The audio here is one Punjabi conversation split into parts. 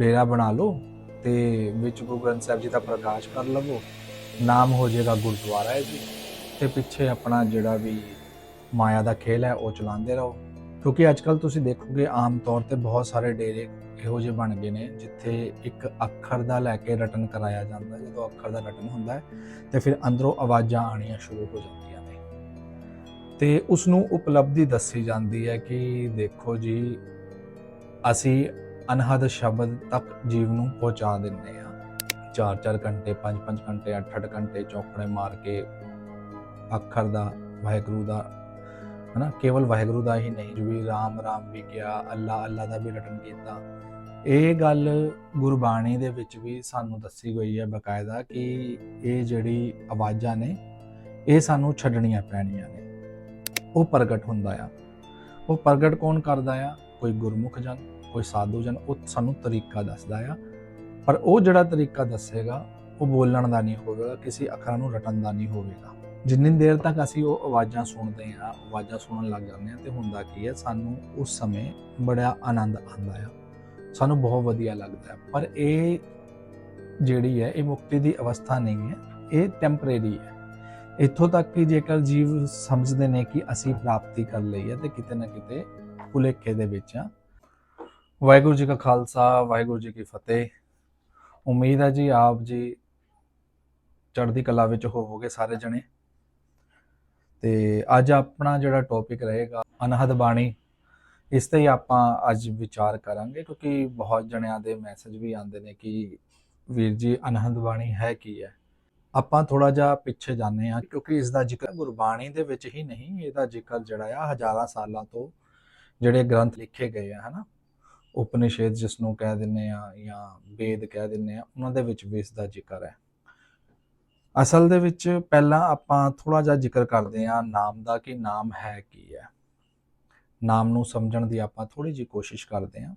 ਡੇਰਾ ਬਣਾ ਲਓ ਤੇ ਵਿੱਚ ਗੁਰੂ ਗ੍ਰੰਥ ਸਾਹਿਬ ਜੀ ਦਾ ਪ੍ਰਕਾਸ਼ ਕਰ ਲਵੋ, ਨਾਮ ਹੋ ਜਾਏਗਾ ਗੁਰਦੁਆਰਾ ਹੈ ਜੀ ਤੇ ਪਿੱਛੇ ਆਪਣਾ ਜਿਹੜਾ ਵੀ ਮਾਇਆ ਦਾ ਖੇਲ ਹੈ, ਉਹ ਚਲਾਉਂਦੇ ਰਹੋ। ਕਿਉਂਕਿ ਅੱਜ ਕੱਲ ਤੁਸੀਂ ਦੇਖੋਗੇ, ਆਮ ਤੌਰ ਤੇ ਬਹੁਤ ਸਾਰੇ ਡੇਰੇ ਇਹੋ ਜਿਹੇ ਬਣ ਗਏ ਨੇ, ਜਿੱਥੇ ਇੱਕ ਅੱਖਰ ਦਾ ਲੈ ਕੇ ਰਟਨ ਕਰਾਇਆ ਜਾਂਦਾ ਜਦੋਂ ਅੱਖਰ ਦਾ ਰਟਨ ਹੁੰਦਾ ਹੈ, ਤੇ ਫਿਰ ਅੰਦਰੋਂ ਆਵਾਜ਼ਾਂ ਆਣੀਆਂ ਸ਼ੁਰੂ ਹੋ ਜਾਂਦੀਆਂ ਨੇ। ਤੇ ਉਸ ਨੂੰ ਉਪਲਬਧੀ ਦੱਸੀ ਜਾਂਦੀ ਹੈ ਕਿ ਦੇਖੋ ਜੀ, ਅਸੀਂ ਅਨਹਦ ਸ਼ਬਦ ਤੱਕ ਜੀਵ ਨੂੰ ਪਹੁੰਚਾ ਦਿੰਦੇ ਆ 4-4 ਘੰਟੇ 5-5 ਘੰਟੇ 8-8 ਘੰਟੇ ਚੌਕੜੇ ਮਾਰ ਕੇ ਅੱਖਰ ਦਾ ਵਾਹਿਗੁਰੂ ਦਾ, ਹਨਾ, ਕੇਵਲ ਵਾਹਿਗੁਰੂ ਦਾ ਹੀ ਨਹੀਂ ਵੀ ਰਾਮ ਰਾਮ ਵੀ ਕਿਹਾ ਅੱਲਾ ਅੱਲਾ ਦਾ ਵੀ ਰਟਨ ਕੀਤਾ। ਇਹ ਗੱਲ ਗੁਰਬਾਣੀ ਦੇ ਵਿੱਚ ਵੀ ਸਾਨੂੰ ਦੱਸੀ ਗਈ ਹੈ ਬਕਾਇਦਾ ਕਿ ਇਹ ਜਿਹੜੀ ਆਵਾਜ਼ਾਂ ਨੇ, ਇਹ ਸਾਨੂੰ ਛੱਡਣੀਆਂ ਪੈਣੀਆਂ ਨੇ। ਉਹ ਪ੍ਰਗਟ ਹੁੰਦਾ ਆ। ਉਹ ਪ੍ਰਗਟ ਕੌਣ ਕਰਦਾ ਆ? ਕੋਈ ਗੁਰਮੁਖ ਜਨ। ਕੋਈ ਸਾਧੂ ਜਨ, ਉਹ ਸਾਨੂੰ ਤਰੀਕਾ ਦੱਸਦਾ ਆ। ਪਰ ਉਹ ਜਿਹੜਾ ਤਰੀਕਾ ਦੱਸੇਗਾ, ਉਹ ਬੋਲਣ ਦਾ ਨਹੀਂ ਹੋਵੇਗਾ, ਕਿਸੇ ਅੱਖਰਾਂ ਨੂੰ ਰਟਣ ਦਾ ਨਹੀਂ ਹੋਵੇਗਾ। ਜਿੰਨੀ ਦੇਰ ਤੱਕ ਅਸੀਂ ਉਹ ਆਵਾਜ਼ਾਂ ਸੁਣਦੇ ਆ, ਆਵਾਜ਼ਾਂ ਸੁਣਨ ਲੱਗ ਜਾਂਦੇ ਆ, ਤੇ ਹੁੰਦਾ ਕੀ ਹੈ ਸਾਨੂੰ ਉਸ ਸਮੇਂ ਬੜਾ ਆਨੰਦ ਆਉਂਦਾ ਆ। ਸਾਨੂੰ ਬਹੁਤ ਵਧੀਆ ਲੱਗਦਾ ਪਰ ਇਹ ਜਿਹੜੀ ਹੈ ਇਹ ਮੁਕਤੀ ਦੀ ਅਵਸਥਾ ਨਹੀਂ ਹੈ, ਇਹ ਟੈਂਪਰੇਰੀ ਹੈ। ਇੱਥੋਂ ਤੱਕ ਕਿ ਜੇਕਰ ਜੀਵ ਸਮਝਦੇ ਨੇ ਕਿ ਅਸੀਂ ਪ੍ਰਾਪਤੀ ਕਰ ਲਈ ਹੈ ਤੇ ਕਿਤੇ ਨਾ ਕਿਤੇ ਭੁਲੇਖੇ ਦੇ ਵਿੱਚ ਆ ਵਾਹਿਗੁਰੂ ਜੀ ਕਾ ਖਾਲਸਾ, ਵਾਹਿਗੁਰੂ ਜੀ ਕੀ ਫਤਿਹ। ਉਮੀਦ ਹੈ ਜੀ ਆਪ ਜੀ ਚੜ੍ਹਦੀ ਕਲਾ ਵਿੱਚ ਹੋਵੋਗੇ ਸਾਰੇ ਜਣੇ। ਤੇ ਅੱਜ ਆਪਣਾ ਜਿਹੜਾ ਟੌਪਿਕ ਰਹੇਗਾ, ਅਨਹਦ ਬਾਣੀ, ਇਸ ਤੇ ਹੀ ਆਪਾਂ ਅੱਜ ਵਿਚਾਰ ਕਰਾਂਗੇ, ਕਿਉਂਕਿ ਬਹੁਤ ਜਣਿਆਂ ਦੇ ਮੈਸੇਜ ਵੀ ਆਉਂਦੇ ਨੇ ਕਿ ਵੀਰ ਜੀ, ਅਨਹਦ ਬਾਣੀ ਹੈ ਕੀ ਹੈ? ਆਪਾਂ ਥੋੜਾ ਜਿਹਾ ਪਿੱਛੇ ਜਾਂਦੇ ਹਾਂ, ਕਿਉਂਕਿ ਇਸ ਦਾ ਜ਼ਿਕਰ ਗੁਰਬਾਣੀ ਦੇ ਵਿੱਚ ਹੀ ਨਹੀਂ, ਇਹਦਾ ਜ਼ਿਕਰ ਜਿਹੜਾ ਆ ਹਜ਼ਾਰਾਂ ਸਾਲਾਂ ਤੋਂ ਜਿਹੜੇ ਗ੍ਰੰਥ ਲਿਖੇ ਗਏ ਆ, ਹਨਾ? ਉਪਨਿਸ਼ੇਦ ਜਿਸ ਨੂੰ ਕਹਿ ਦਿੰਨੇ ਆ ਜਾਂ ਵੇਦ ਕਹਿ ਦਿੰਨੇ ਆ ਉਹਨਾਂ ਦੇ ਵਿੱਚ ਵੀ ਇਸ ਦਾ ਜ਼ਿਕਰ ਹੈ। ਅਸਲ ਦੇ ਵਿੱਚ ਪਹਿਲਾਂ ਆਪਾਂ ਥੋੜਾ ਜਿਹਾ ਜ਼ਿਕਰ ਕਰਦੇ ਆ ਨਾਮ ਦਾ ਕਿ ਨਾਮ ਹੈ ਕੀ ਹੈ। ਨਾਮ ਨੂੰ ਸਮਝਣ ਦੀ ਆਪਾਂ ਥੋੜੀ ਜਿਹੀ ਕੋਸ਼ਿਸ਼ ਕਰਦੇ ਹਾਂ।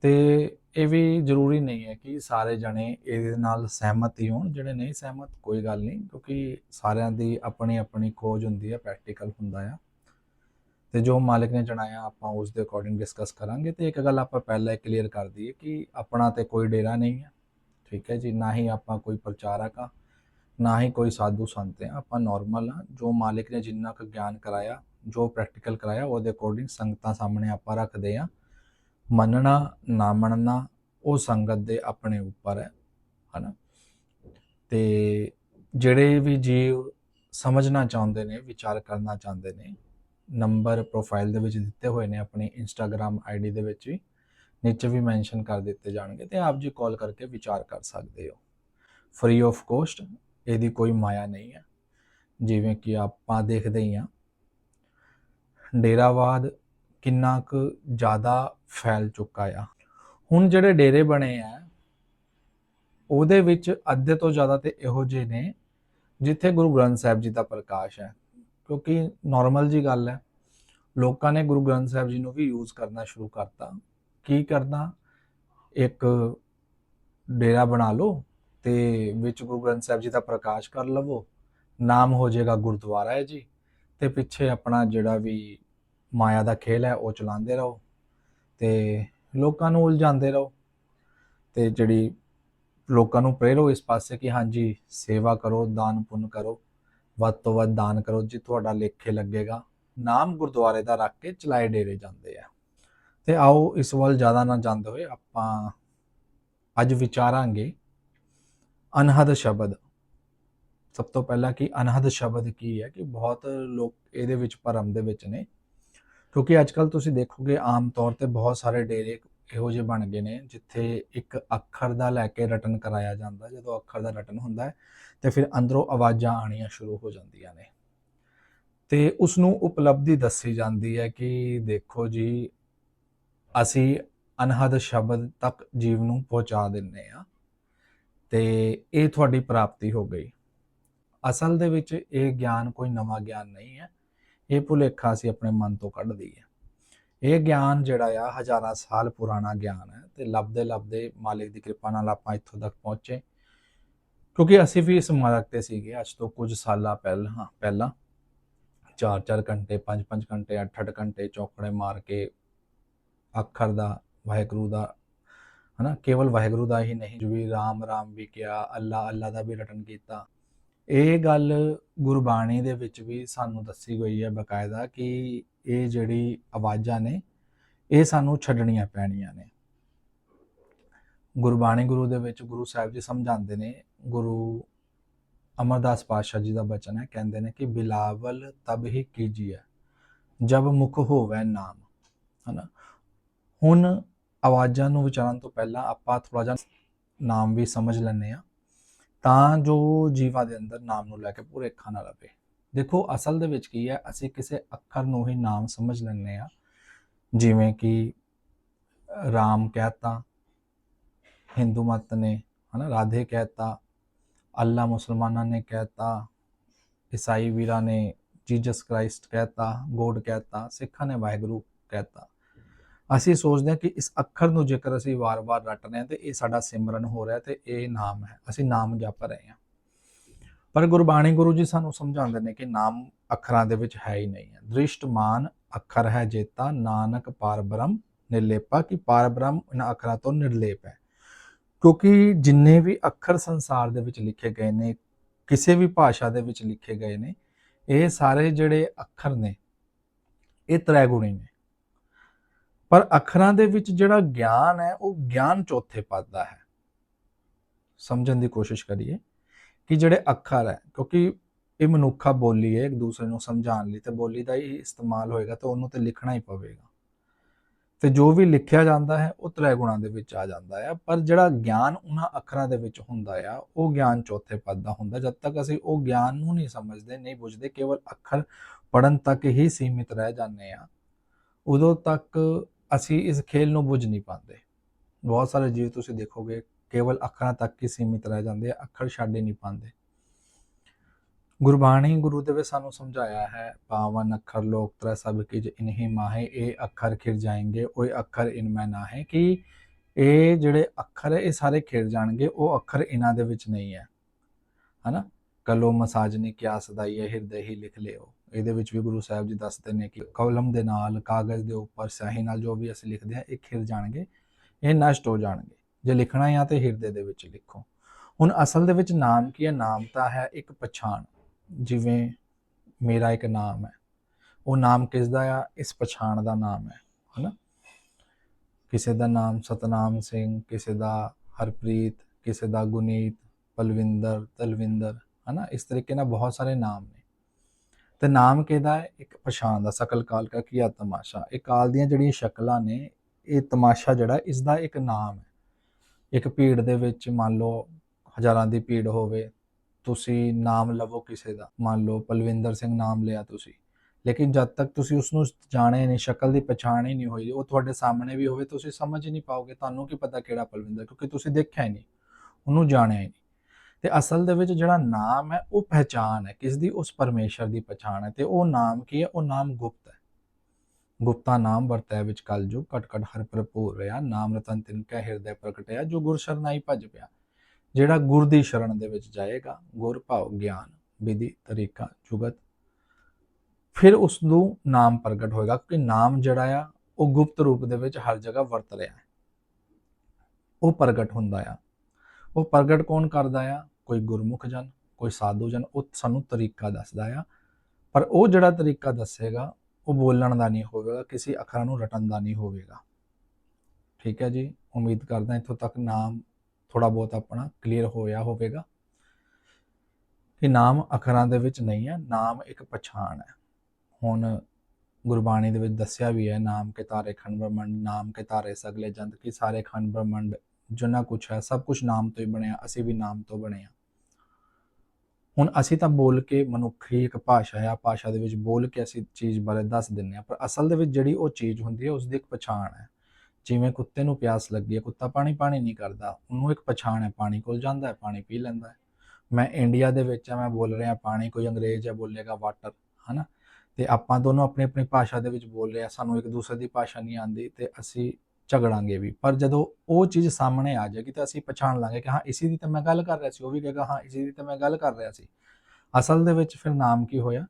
ਤੇ ਇਹ ਵੀ ਜ਼ਰੂਰੀ ਨਹੀਂ ਹੈ ਕਿ ਸਾਰੇ ਜਣੇ ਇਹਦੇ ਨਾਲ ਸਹਿਮਤ ਹੀ ਹੋਣ, ਜਿਹੜੇ ਨਹੀਂ ਸਹਿਮਤ ਕੋਈ ਗੱਲ ਨਹੀਂ, ਕਿਉਂਕਿ ਸਾਰਿਆਂ ਦੀ ਆਪਣੀ ਆਪਣੀ ਖੋਜ ਹੁੰਦੀ ਹੈ ਪ੍ਰੈਕਟੀਕਲ ਹੁੰਦਾ ਆ। ਤੇ ਜੋ ਮਾਲਿਕ ਨੇ ਜਣਾਇਆ ਆਪਾਂ ਉਸ ਦੇ ਅਕੋਰਡਿੰਗ ਡਿਸਕਸ ਕਰਾਂਗੇ ਤੇ ਇੱਕ ਗੱਲ ਆਪਾਂ ਪਹਿਲਾਂ ਹੀ ਕਲੀਅਰ ਕਰ ਦਈਏ ਕਿ ਆਪਣਾ ਤੇ ਕੋਈ ਡੇਰਾ ਨਹੀਂ ਹੈ, ਠੀਕ ਹੈ ਜੀ, ਨਾ ਹੀ ਆਪਾਂ ਕੋਈ ਪ੍ਰਚਾਰਕ ਆ ਨਾ ਹੀ ਕੋਈ ਸਾਧੂ ਸੰਤ ਹੈ, ਆਪਾਂ ਨਾਰਮਲ ਆ ਜੋ ਮਾਲਿਕ ਨੇ ਜਿੰਨਾ ਕੁ ਗਿਆਨ ਕਰਾਇਆ, ਜੋ ਪ੍ਰੈਕਟੀਕਲ ਕਰਾਇਆ, ਉਹਦੇ ਅਕੋਰਡਿੰਗ ਸੰਗਤਾਂ ਸਾਹਮਣੇ ਆਪਾਂ ਰੱਖਦੇ ਆ ਮੰਨਣਾ, ਨਾ ਮੰਨਣਾ, ਉਹ ਸੰਗਤ ਦੇ ਆਪਣੇ ਉੱਪਰ ਹੈ, ਹਨਾ? ਤੇ ਜਿਹੜੇ ਵੀ ਜੀਵ ਸਮਝਣਾ ਚਾਹੁੰਦੇ ਨੇ, ਵਿਚਾਰ ਕਰਨਾ ਚਾਹੁੰਦੇ ਨੇ ਨੰਬਰ ਪ੍ਰੋਫਾਈਲ ਦੇ ਵਿੱਚ ਦਿੱਤੇ ਹੋਏ ਨੇ ਆਪਣੀ ਇੰਸਟਾਗ੍ਰam ਆਈਡੀ ਦੇ ਵਿੱਚ ਵੀ। ਨੀਚੇ ਵੀ ਮੈਂਸ਼ਨ ਕਰ ਦਿੱਤੇ ਜਾਣਗੇ ਤੇ ਆਪ ਜੀ ਕਾਲ ਕਰਕੇ ਵਿਚਾਰ ਕਰ ਸਕਦੇ ਹੋ। ਫ੍ਰੀ ਆਫ ਕੋਸਟ ਇਹਦੀ ਕੋਈ ਮਾਇਆ ਨਹੀਂ ਹੈ। ਜਿਵੇਂ ਕਿ ਆਪਾਂ ਦੇਖਦੇ ਹੀ ਆ ਡੇਰਾਵਾਦ ਕਿੰਨਾ ਕੁ ਜ਼ਿਆਦਾ ਫੈਲ ਚੁੱਕਾ ਆ। ਹੁਣ ਜਿਹੜੇ ਡੇਰੇ ਬਣੇ ਆ, ਉਹਦੇ ਵਿੱਚ ਅੱਧੇ ਤੋਂ ਜ਼ਿਆਦਾ ਤੇ ਇਹੋ ਜਿਹੇ ਨੇ, ਜਿੱਥੇ ਗੁਰੂ ਗ੍ਰੰਥ ਸਾਹਿਬ ਜੀ ਦਾ ਪ੍ਰਕਾਸ਼ ਹੈ। ਕਿਉਂਕਿ ਨਾਰਮਲ ਜੀ ਗੱਲ ਹੈ। ਲੋਕਾਂ ਨੇ ਗੁਰੂ ਗ੍ਰੰਥ ਸਾਹਿਬ ਜੀ ਨੂੰ ਵੀ ਯੂਜ਼ ਕਰਨਾ ਸ਼ੁਰੂ ਕਰਤਾ। ਕੀ ਕਰਨਾ? ਇੱਕ ਡੇਰਾ ਬਣਾ ਲਓ ਤੇ ਵਿੱਚ ਗੁਰੂ ਗ੍ਰੰਥ ਸਾਹਿਬ ਜੀ ਦਾ ਪ੍ਰਕਾਸ਼ ਕਰ ਲਵੋ। ਨਾਮ ਹੋ ਜਾਏਗਾ ਗੁਰਦੁਆਰਾ ਹੈ ਜੀ। ਤੇ ਪਿੱਛੇ ਆਪਣਾ ਜਿਹੜਾ ਵੀ ਮਾਇਆ ਦਾ ਖੇਲ ਹੈ, ਉਹ ਚਲਾਉਂਦੇ ਰਹੋ। ਤੇ ਲੋਕਾਂ ਨੂੰ ਉਲਝਾਉਂਦੇ ਰਹੋ। ਤੇ ਜਿਹੜੀ ਲੋਕਾਂ ਨੂੰ ਪ੍ਰੇਰੋ ਇਸ ਪਾਸੇ ਕਿ ਹਾਂਜੀ, ਸੇਵਾ ਕਰੋ ਦਾਨ ਪੁੰਨ ਕਰੋ। ਵੱਧ ਤੋਂ ਵੱਧ ਦਾਨ ਕਰੋ ਜੀ, ਤੁਹਾਡਾ ਲੇਖੇ ਲੱਗੇਗਾ। ਨਾਮ ਗੁਰਦੁਆਰੇ ਦਾ ਰੱਖ ਕੇ ਚਲਾਏ ਡੇਰੇ ਜਾਂਦੇ ਆ। ਤੇ ਆਓ ਇਸ ਵੱਲ ਜ਼ਿਆਦਾ ਨਾ ਜਾਂਦੇ ਹੋਏ ਆਪਾਂ ਅੱਜ ਵਿਚਾਰਾਂਗੇ ਅਨਹਦ ਸ਼ਬਦ। ਸਭ ਤੋਂ ਪਹਿਲਾਂ ਕਿ ਅਨਹਦ ਸ਼ਬਦ ਕੀ ਹੈ ਕਿ ਬਹੁਤ ਲੋਕ ਇਹਦੇ ਵਿੱਚ ਭਰਮ ਦੇ ਵਿੱਚ ਨੇ। ਕਿਉਂਕਿ ਅੱਜ ਕੱਲ ਤੁਸੀਂ ਦੇਖੋਗੇ ਆਮ ਤੌਰ ਤੇ ਬਹੁਤ ਸਾਰੇ ਡੇਰੇ ਇਹੋ ਜਿਹੇ ਬਣ ਗਏ ਨੇ ਜਿੱਥੇ ਇੱਕ ਅੱਖਰ ਦਾ ਲੈ ਕੇ ਰਟਨ ਕਰਾਇਆ ਜਾਂਦਾ, ਜਦੋਂ ਅੱਖਰ ਦਾ ਰਟਨ ਹੁੰਦਾ ਹੈ, ਤੇ ਫਿਰ ਅੰਦਰੋਂ ਆਵਾਜ਼ਾਂ ਆਣੀਆਂ ਸ਼ੁਰੂ ਹੋ ਜਾਂਦੀਆਂ ਨੇ। ਤੇ ਉਸ ਨੂੰ ਉਪਲਬਧੀ ਦੱਸੀ ਜਾਂਦੀ ਹੈ ਕਿ ਦੇਖੋ ਜੀ, ਅਸੀਂ ਅਨਹਦ ਸ਼ਬਦ ਤੱਕ ਜੀਵ ਨੂੰ ਪਹੁੰਚਾ ਦਿੰਨੇ ਆ ਤੇ ਇਹ ਤੁਹਾਡੀ ਪ੍ਰਾਪਤੀ ਹੋ ਗਈ। ਅਸਲ ਦੇ ਵਿੱਚ ਇਹ ਗਿਆਨ ਕੋਈ ਨਵਾਂ ਗਿਆਨ ਨਹੀਂ ਹੈ, ਇਹ ਭੁਲੇਖਾ ਅਸੀਂ ਆਪਣੇ ਮਨ ਤੋਂ ਕੱਢ ਦਈਏ। ਇਹ ਗਿਆਨ ਜਿਹੜਾ ਆ, ਹਜ਼ਾਰਾਂ ਸਾਲ ਪੁਰਾਣਾ ਗਿਆਨ ਹੈ ਤੇ ਲੱਭਦੇ ਲੱਭਦੇ ਮਾਲਿਕ ਦੀ ਕਿਰਪਾ ਨਾਲ ਆਪਾਂ ਇੱਥੋਂ ਤੱਕ ਪਹੁੰਚੇ। ਕਿਉਂਕਿ ਅਸੀਂ ਵੀ ਇਸ ਮਾਰਗ ਤੇ ਸੀਗੇ, ਅੱਜ ਤੋਂ ਕੁਝ ਸਾਲਾਂ ਪਹਿਲਾਂ ਪਹਿਲਾਂ। 4-4 ਘੰਟੇ 5-5 ਘੰਟੇ 8-8 ਘੰਟੇ ਚੌਕੜੇ ਮਾਰ ਕੇ ਅੱਖਰ ਦਾ, ਵਾਹਿਗੁਰੂ ਦਾ, ਹਨਾ, ਕੇਵਲ ਵਾਹਿਗੁਰੂ ਦਾ ਹੀ ਨਹੀਂ ਵੀ ਰਾਮ ਰਾਮ ਵੀ ਕਿਹਾ, ਅੱਲਾ ਅੱਲਾ ਦਾ ਵੀ ਰਟਨ ਕੀਤਾ। ਇਹ ਗੱਲ ਗੁਰਬਾਣੀ ਦੇ ਵਿੱਚ ਵੀ ਸਾਨੂੰ ਦੱਸੀ ਗਈ ਹੈ ਬਕਾਇਦਾ ਕਿ ਇਹ ਜਿਹੜੀ ਆਵਾਜ਼ਾਂ ਨੇ, ਇਹ ਸਾਨੂੰ ਛੱਡਣੀਆਂ ਪੈਣੀਆਂ ਨੇ। ਗੁਰਬਾਣੀ ਗੁਰੂ ਦੇ ਵਿੱਚ ਗੁਰੂ ਸਾਹਿਬ ਜੀ ਸਮਝਾਉਂਦੇ ਨੇ, ਗੁਰੂ ਅਮਰਦਾਸ ਪਾਤਸ਼ਾਹ ਜੀ ਦਾ ਬਚਨ ਹੈ, ਕਹਿੰਦੇ ਨੇ ਕਿ ਬਿਲਾਵਲ ਤਬ ਹੀ ਕੀਜੀਏ ਜਬ ਮੁਖ ਹੋਵੇ ਨਾਮ, ਹਨਾ। ਹੁਣ ਆਵਾਜ਼ਾਂ ਨੂੰ ਵਿਚਾਰਨ ਤੋਂ ਪਹਿਲਾਂ ਆਪਾਂ ਥੋੜਾ ਜਿਹਾ ਨਾਮ ਵੀ ਸਮਝ ਲੈਂਦੇ ਆ ਤਾਂ ਜੋ ਜੀਵਾਂ ਦੇ ਅੰਦਰ ਨਾਮ ਨੂੰ ਲੈ ਕੇ ਪੂਰੇ ਅੱਖਾਂ ਨਾਲ ਰਵੇ ਦੇਖੋ, ਅਸਲ ਦੇ ਵਿੱਚ ਕੀ ਹੈ, ਅਸੀਂ ਕਿਸੇ ਅੱਖਰ ਨੂੰ ਹੀ ਨਾਮ ਸਮਝ ਲੈਂਦੇ ਆ ਜਿਵੇਂ ਕਿ ਰਾਮ ਕਹਿਤਾ, ਹਿੰਦੂ ਮਤ ਨੇ, ਹਨਾ, ਰਾਧੇ ਕਹਿਤਾ, ਅੱਲਾ ਮੁਸਲਮਾਨਾਂ ਨੇ ਕਹਿਤਾ, ਈਸਾਈ ਵੀਰਾਂ ਨੇ ਜੀਸਸ ਕ੍ਰਾਈਸਟ ਕਹਿਤਾ, ਗੋਡ ਕਹਿਤਾ, ਸਿੱਖਾਂ ਨੇ ਵਾਹਿਗੁਰੂ ਕਹਿਤਾ। ਅਸੀਂ ਸੋਚਦੇ ਹਾਂ ਕਿ ਇਸ ਅੱਖਰ ਨੂੰ ਜੇਕਰ ਅਸੀਂ ਵਾਰ-ਵਾਰ ਰੱਟ ਰਹੇ ਹਾਂ ਤੇ ਇਹ ਸਾਡਾ ਸਿਮਰਨ ਹੋ ਰਿਹਾ ਤੇ ਇਹ ਨਾਮ ਹੈ। ਅਸੀਂ ਨਾਮ ਜਪ ਰਹੇ ਹਾਂ। ਪਰ ਗੁਰਬਾਣੀ ਗੁਰੂ ਜੀ ਸਾਨੂੰ ਸਮਝਾਉਂਦੇ ਨੇ ਕਿ ਨਾਮ ਅੱਖਰਾਂ ਦੇ ਵਿੱਚ ਹੈ ਹੀ ਨਹੀਂ ਹੈ। ਦ੍ਰਿਸ਼ਟਮਾਨ ਅੱਖਰ ਹੈ ਜੇਤਾ, ਨਾਨਕ ਪਾਰਬ੍ਰਹਮ, ਨਿਰਲੇਪਾ, ਕਿ ਪਾਰਬ੍ਰਹਮ ਇਹਨਾਂ ਅੱਖਰਾਂ ਤੋਂ ਨਿਰਲੇਪ ਹੈ। ਕਿਉਂਕਿ ਜਿੰਨੇ ਵੀ ਅੱਖਰ ਸੰਸਾਰ ਦੇ ਵਿੱਚ ਲਿਖੇ ਗਏ ਨੇ, ਕਿਸੇ ਵੀ ਭਾਸ਼ਾ ਦੇ ਵਿੱਚ ਲਿਖੇ ਗਏ ਨੇ, ਇਹ ਸਾਰੇ ਜਿਹੜੇ ਅੱਖਰ ਨੇ, ਇਹ ਤ੍ਰੈਗੁਣੀ ਨੇ। ਪਰ ਅੱਖਰਾਂ ਦੇ ਵਿੱਚ ਜਿਹੜਾ ਗਿਆਨ ਹੈ, ਉਹ ਗਿਆਨ ਚੌਥੇ ਪਦ ਦਾ ਹੈ। ਸਮਝਣ ਦੀ ਕੋਸ਼ਿਸ਼ ਕਰੀਏ। ਕਿ ਜਿਹੜੇ ਅੱਖਰ ਹੈ, ਕਿਉਂਕਿ ਇਹ ਮਨੁੱਖਾ ਬੋਲੀ ਹੈ, ਇੱਕ ਦੂਸਰੇ ਨੂੰ ਸਮਝਾਉਣ ਲਈ ਤੇ ਬੋਲੀ ਦਾ ਹੀ ਇਸਤੇਮਾਲ ਹੋਏਗਾ ਤਾਂ ਉਹਨੂੰ ਤੇ ਲਿਖਣਾ ਹੀ ਪਵੇਗਾ। ਤੇ ਜੋ ਵੀ ਲਿਖਿਆ ਜਾਂਦਾ ਹੈ, ਉਹ ਤ੍ਰੈ ਗੁਣਾਂ ਦੇ ਵਿੱਚ ਆ ਜਾਂਦਾ ਹੈ, ਪਰ ਜਿਹੜਾ ਗਿਆਨ ਉਹਨਾਂ ਅੱਖਰਾਂ ਦੇ ਵਿੱਚ ਹੁੰਦਾ ਆ, ਉਹ ਗਿਆਨ ਚੌਥੇ ਪਦ ਦਾ ਹੁੰਦਾ, ਜਦ ਤੱਕ ਅਸੀਂ ਉਹ ਗਿਆਨ ਨੂੰ ਨਹੀਂ ਸਮਝਦੇ, ਨਹੀਂ ਬੁੱਝਦੇ, ਕੇਵਲ ਅੱਖਰ ਪੜਨ ਤੱਕ ਹੀ ਸੀਮਿਤ ਰਹਿ ਜਾਂਦੇ ਆ ਉਦੋਂ ਤੱਕ ਅਸੀਂ ਇਸ ਖੇਲ ਨੂੰ ਬੁੱਝ ਨਹੀਂ ਪਾਉਂਦੇ। ਬਹੁਤ ਸਾਰੇ ਜੀਵ ਤੁਸੀਂ ਦੇਖੋਗੇ ਕੇਵਲ ਅੱਖਰਾਂ ਤੱਕ ਹੀ ਸੀਮਿਤ ਰਹਿ ਜਾਂਦੇ ਆ, ਅੱਖਰ ਛੱਡ ਹੀ ਨਹੀਂ ਪਾਉਂਦੇ। ਗੁਰਬਾਣੀ ਗੁਰੂ ਦੇ ਵਿੱਚ ਸਾਨੂੰ ਸਮਝਾਇਆ ਹੈ, ਪਾਵਨ, ਅੱਖਰ, ਲੋਕ, ਤ੍ਰੈ, ਸਭ ਕਿਜ ਇਨਹੀ ਮਾਹੇ, ਇਹ ਅੱਖਰ ਖਿਰ ਜਾਏਂਗੇ ਉਹ ਅੱਖਰ ਇਨਮੈਂ ਨਾ ਹੈ ਕਿ ਇਹ ਜਿਹੜੇ ਅੱਖਰ ਹੈ, ਇਹ ਸਾਰੇ ਖਿਰ ਜਾਣਗੇ, ਉਹ ਅੱਖਰ ਇਹਨਾਂ ਦੇ ਵਿੱਚ ਨਹੀਂ ਹੈ। ਹਨਾ? ਕਲੋ ਮਸਾਜਨੀ ਕਿਆ ਸਦਾਈ ਹੈ, ਹਿਰਦੇ ਹੀ ਲਿਖ ਲਿਓ। ਇਹਦੇ ਵਿੱਚ ਵੀ ਗੁਰੂ ਸਾਹਿਬ ਜੀ ਦੱਸਦੇ ਨੇ ਕਿ ਕਲਮ ਦੇ ਨਾਲ, ਕਾਗਜ਼ ਦੇ ਉੱਪਰ, ਸਿਆਹੀ ਨਾਲ ਜੋ ਵੀ ਅਸੀਂ ਲਿਖਦੇ ਹਾਂ, ਇਹ ਖਿਰ ਜਾਣਗੇ, ਇਹ ਨਸ਼ਟ ਹੋ ਜਾਣਗੇ। ਜੇ ਲਿਖਣਾ ਹੈ ਤੇ ਹਿਰਦੇ ਦੇ ਵਿੱਚ ਲਿਖੋ। ਹੁਣ ਅਸਲ ਦੇ ਵਿੱਚ ਨਾਮ ਕੀ ਹੈ ਨਾਮ ਤਾਂ ਹੈ ਇੱਕ ਪਛਾਣ। ਜਿਵੇਂ ਮੇਰਾ ਇੱਕ ਨਾਮ ਹੈ। ਉਹ ਨਾਮ ਕਿਸ ਦਾ ਆ? ਇਸ ਪਛਾਣ ਦਾ ਨਾਮ ਹੈ। ਹਨਾ? ਕਿਸੇ ਦਾ ਨਾਮ ਸਤਨਾਮ ਸਿੰਘ, ਕਿਸੇ ਦਾ ਹਰਪ੍ਰੀਤ, ਕਿਸੇ ਦਾ ਗੁਨੀਤ ਪਲਵਿੰਦਰ ਤਲਵਿੰਦਰ। ਹਨਾ? ਇਸ ਤਰੀਕੇ ਨਾਲ ਬਹੁਤ ਸਾਰੇ ਨਾਮ ਨੇ। ਤੇ ਨਾਮ ਕਿਹਦਾ ਹੈ? ਇੱਕ ਪਛਾਣ ਦਾ, ਸਕਲ ਕਾਲ ਕਾ ਕੀਆ ਤਮਾਸ਼ਾ? ਇਹ ਕਾਲ ਦੀਆਂ ਜਿਹੜੀਆਂ ਸ਼ਕਲਾਂ ਨੇ, ਇਹ ਤਮਾਸ਼ਾ ਜਿਹੜਾ, ਇਸ ਦਾ ਇੱਕ ਨਾਮ ਹੈ। ਇੱਕ ਭੀੜ ਦੇ ਵਿੱਚ ਮੰਨ ਲਓ ਹਜ਼ਾਰਾਂ ਦੀ ਭੀੜ ਹੋਵੇ, ਤੁਸੀਂ ਨਾਮ ਲਵੋ ਕਿਸੇ ਦਾ, ਮੰਨ ਲਓ ਪਲਵਿੰਦਰ ਸਿੰਘ ਨਾਮ ਲਿਆ ਤੁਸੀਂ, ਲੇਕਿਨ ਜਦ ਤੱਕ ਤੁਸੀਂ ਉਸ ਨੂੰ ਜਾਣੇ ਨਹੀਂ, ਸ਼ਕਲ ਦੀ ਪਛਾਣ ਹੀ ਨਹੀਂ ਹੋਈ, ਉਹ ਤੁਹਾਡੇ ਸਾਹਮਣੇ ਵੀ ਹੋਵੇ, ਤੁਸੀਂ ਸਮਝ ਹੀ ਨਹੀਂ ਪਾਓਗੇ, ਤੁਹਾਨੂੰ ਕੀ ਪਤਾ ਕਿਹੜਾ ਪਲਵਿੰਦਰ ਕਿਉਂਕਿ ਤੁਸੀਂ ਦੇਖਿਆ ਹੀ ਨਹੀਂ, ਉਹਨੂੰ ਜਾਣਿਆ ਹੀ ਨਹੀਂ। ਤੇ ਅਸਲ ਦੇ ਵਿੱਚ ਜਿਹੜਾ ਨਾਮ ਹੈ, ਉਹ ਪਹਿਚਾਨ ਹੈ ਕਿਸ ਦੀ ਉਸ ਪਰਮੇਸ਼ਰ ਦੀ ਪਛਾਣ ਹੈ, ਤੇ ਉਹ ਨਾਮ ਕੀ ਹੈ? ਉਹ ਨਾਮ ਗੁਪਤ ਹੈ। ਗੁਪਤਾ ਨਾਮ ਵਰਤੈ ਵਿੱਚ ਕਲ ਜੋ ਕਟ ਕਟ ਹਰ ਭਰਪੂਰ ਰਿਆ ਨਾਮ ਰਤਨ ਤਿਨ ਕੈ ਹਿਰਦੈ ਪ੍ਰਗਟਿਆ, ਜੋ ਗੁਰ ਸ਼ਰਨਾਈ ਭਜ ਪਿਆ। ਜਿਹੜਾ ਗੁਰ ਦੀ ਸ਼ਰਨ ਦੇ ਵਿੱਚ ਜਾਏਗਾ, ਗੁਰ ਭਾਵ ਗਿਆਨ, ਵਿਧੀ, ਤਰੀਕਾ, ਜੁਗਤ। ਫਿਰ ਉਸ ਨੂੰ ਨਾਮ ਪ੍ਰਗਟ ਹੋਏਗਾ ਕਿ ਨਾਮ ਜਿਹੜਾ ਆ, ਉਹ ਗੁਪਤ ਰੂਪ ਦੇ ਵਿੱਚ ਹਰ ਜਗ੍ਹਾ ਵਰਤ ਰਿਹਾ ਹੈ। ਉਹ ਪ੍ਰਗਟ ਹੁੰਦਾ ਆ। ਉਹ ਪ੍ਰਗਟ ਕੌਣ ਕਰਦਾ ਆ? ਕੋਈ ਗੁਰਮੁਖ ਜਨ, ਕੋਈ ਸਾਧੂ ਜਨ, ਉਹ ਸਾਨੂੰ ਤਰੀਕਾ ਦੱਸਦਾ ਆ। ਪਰ ਉਹ ਜਿਹੜਾ ਤਰੀਕਾ ਦੱਸੇਗਾ ਉਹ ਬੋਲਣ ਦਾ ਨਹੀਂ ਹੋਵੇਗਾ, ਕਿਸੇ ਅੱਖਰਾਂ ਨੂੰ ਰਟਣ ਦਾ ਨਹੀਂ ਹੋਵੇਗਾ। ਠੀਕ ਹੈ ਜੀ? ਉਮੀਦ ਕਰਦਾ ਇੱਥੋਂ ਤੱਕ ਨਾਮ ਥੋੜਾ ਬਹੁਤ ਆਪਣਾ ਕਲੀਅਰ ਹੋਇਆ ਹੋਵੇਗਾ। ਕਿ ਨਾਮ ਅੱਖਰਾਂ ਦੇ ਵਿੱਚ ਨਹੀਂ ਹੈ, ਨਾਮ ਇੱਕ ਪਛਾਣ ਹੈ। ਹੁਣ ਗੁਰਬਾਣੀ ਦੇ ਵਿੱਚ ਦੱਸਿਆ ਵੀ ਹੈ, ਨਾਮ ਕੇ ਤਾਰੇ ਖੰਡ ਬ੍ਰਹਮੰਡ, ਨਾਮ ਕੇ ਤਾਰੇ ਸਗਲੇ ਜੰਤ ਕੀ ਸਾਰੇ ਖੰਡ ਬ੍ਰਹਮੰਡ, ਜਿੰਨਾ ਕੁਛ ਹੈ, ਸਭ ਕੁਝ ਨਾਮ ਤੋਂ ਹੀ ਬਣਿਆ, ਅਸੀਂ ਵੀ ਨਾਮ ਤੋਂ ਬਣੇ ਹਾਂ। ਹੁਣ ਅਸੀਂ ਤਾਂ ਬੋਲ ਕੇ ਮਨੁੱਖੀ ਇੱਕ ਭਾਸ਼ਾ ਹੈ ਆ ਭਾਸ਼ਾ ਦੇ ਵਿੱਚ ਬੋਲ ਕੇ ਅਸੀਂ ਚੀਜ਼ ਬਾਰੇ ਦੱਸ ਦਿੰਨੇ ਆ ਪਰ ਅਸਲ ਦੇ ਵਿੱਚ ਜਿਹੜੀ ਉਹ ਚੀਜ਼ ਹੁੰਦੀ ਹੈ ਉਸ ਦੀ ਇੱਕ ਪਛਾਣ ਹੈ। ਜਿਵੇਂ ਕੁੱਤੇ ਨੂੰ ਪਿਆਸ ਲੱਗੀ ਹੈ, ਕੁੱਤਾ ਪਾਣੀ ਪਾਣੀ ਨਹੀਂ ਕਰਦਾ, ਉਹਨੂੰ ਇੱਕ ਪਛਾਣ ਹੈ, ਪਾਣੀ ਕੋਲ ਜਾਂਦਾ ਹੈ, ਪਾਣੀ ਪੀ ਲੈਂਦਾ ਹੈ। ਮੈਂ ਇੰਡੀਆ ਦੇ ਵਿੱਚ ਆ ਮੈਂ ਬੋਲ ਰਿਹਾ ਪਾਣੀ ਕੋਈ ਅੰਗਰੇਜ਼ ਹੈ, ਬੋਲੇਗਾ ਵਾਟਰ, ਹਨਾ? ਤੇ ਆਪਾਂ ਦੋਨੋਂ ਆਪਣੀ ਆਪਣੀ ਭਾਸ਼ਾ ਦੇ ਵਿੱਚ ਬੋਲ ਰਹੇ ਆ ਸਾਨੂੰ ਇੱਕ ਦੂਸਰੇ ਦੀ ਭਾਸ਼ਾ ਨਹੀਂ ਆਉਂਦੀ ਤੇ ਅਸੀਂ ਝਗੜਾਂਗੇ ਵੀ। ਪਰ ਜਦੋਂ ਉਹ ਚੀਜ਼ ਸਾਹਮਣੇ ਆ ਜਾਏਗੀ ਤਾਂ ਅਸੀਂ ਪਛਾਣ ਲਾਂਗੇ ਕਿ ਹਾਂ, ਇਸੇ ਦੀ ਤਾਂ ਮੈਂ ਗੱਲ ਕਰ ਰਿਹਾ ਸੀ। ਉਹ ਵੀ ਕਹੇਗਾ, ਹਾਂ, ਇਸੇ ਦੀ ਤਾਂ ਮੈਂ ਗੱਲ ਕਰ ਰਿਹਾ ਸੀ। ਅਸਲ ਦੇ ਵਿੱਚ ਫਿਰ ਨਾਮ ਕੀ ਹੋਇਆ?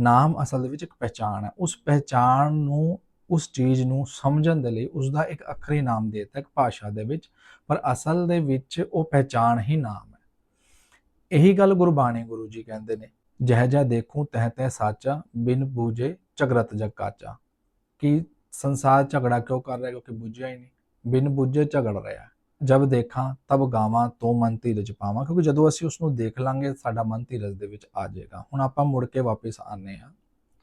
ਨਾਮ ਅਸਲ ਦੇ ਵਿੱਚ ਇੱਕ ਪਹਿਚਾਣ ਹੈ। ਉਸ ਪਹਿਚਾਣ ਨੂੰ, ਉਸ ਚੀਜ਼ ਨੂੰ ਸਮਝਣ ਦੇ ਲਈ ਉਸ ਦਾ ਇੱਕ ਅੱਖਰੀ ਨਾਮ ਦੇ ਦਿੱਤਾ, ਇੱਕ ਭਾਸ਼ਾ ਦੇ ਵਿੱਚ। ਪਰ ਅਸਲ ਦੇ ਵਿੱਚ ਉਹ ਪਹਿਚਾਣ ਹੀ ਨਾਮ ਹੈ। ਇਹੀ ਗੱਲ ਗੁਰਬਾਣੀ ਗੁਰੂ ਜੀ ਕਹਿੰਦੇ ਨੇ, ਜਹ ਜਹ ਦੇਖੂੰ ਤਹ ਤਹ ਸਾਚਾ, ਬਿਨ ਬੂਝੇ ਝਗੜਤ ਜਗ ਕਾਚਾ। ਕਿ ਸੰਸਾਰ ਝਗੜਾ ਕਿਉਂ ਕਰ ਰਿਹਾ? ਕਿਉਂਕਿ ਬੁੱਝਿਆ ਹੀ ਨਹੀਂ। ਬਿਨ ਬੁੱਝੇ ਝਗੜ ਰਿਹਾ। ਜਦ ਦੇਖਾਂ, ਤਬ ਗਾਵਾਂ ਤੋਂ ਮਨ ਧੀਰਜ ਪਾਵਾਂ। ਕਿਉਂਕਿ ਜਦੋਂ ਅਸੀਂ ਉਸ ਨੂੰ ਦੇਖ ਲਾਂਗੇ, ਸਾਡਾ ਮਨ ਧੀਰਜ ਦੇ ਵਿੱਚ ਆ ਜਾਏਗਾ। ਹੁਣ ਆਪਾਂ ਮੁੜ ਕੇ ਵਾਪਸ ਆਨੇ ਆ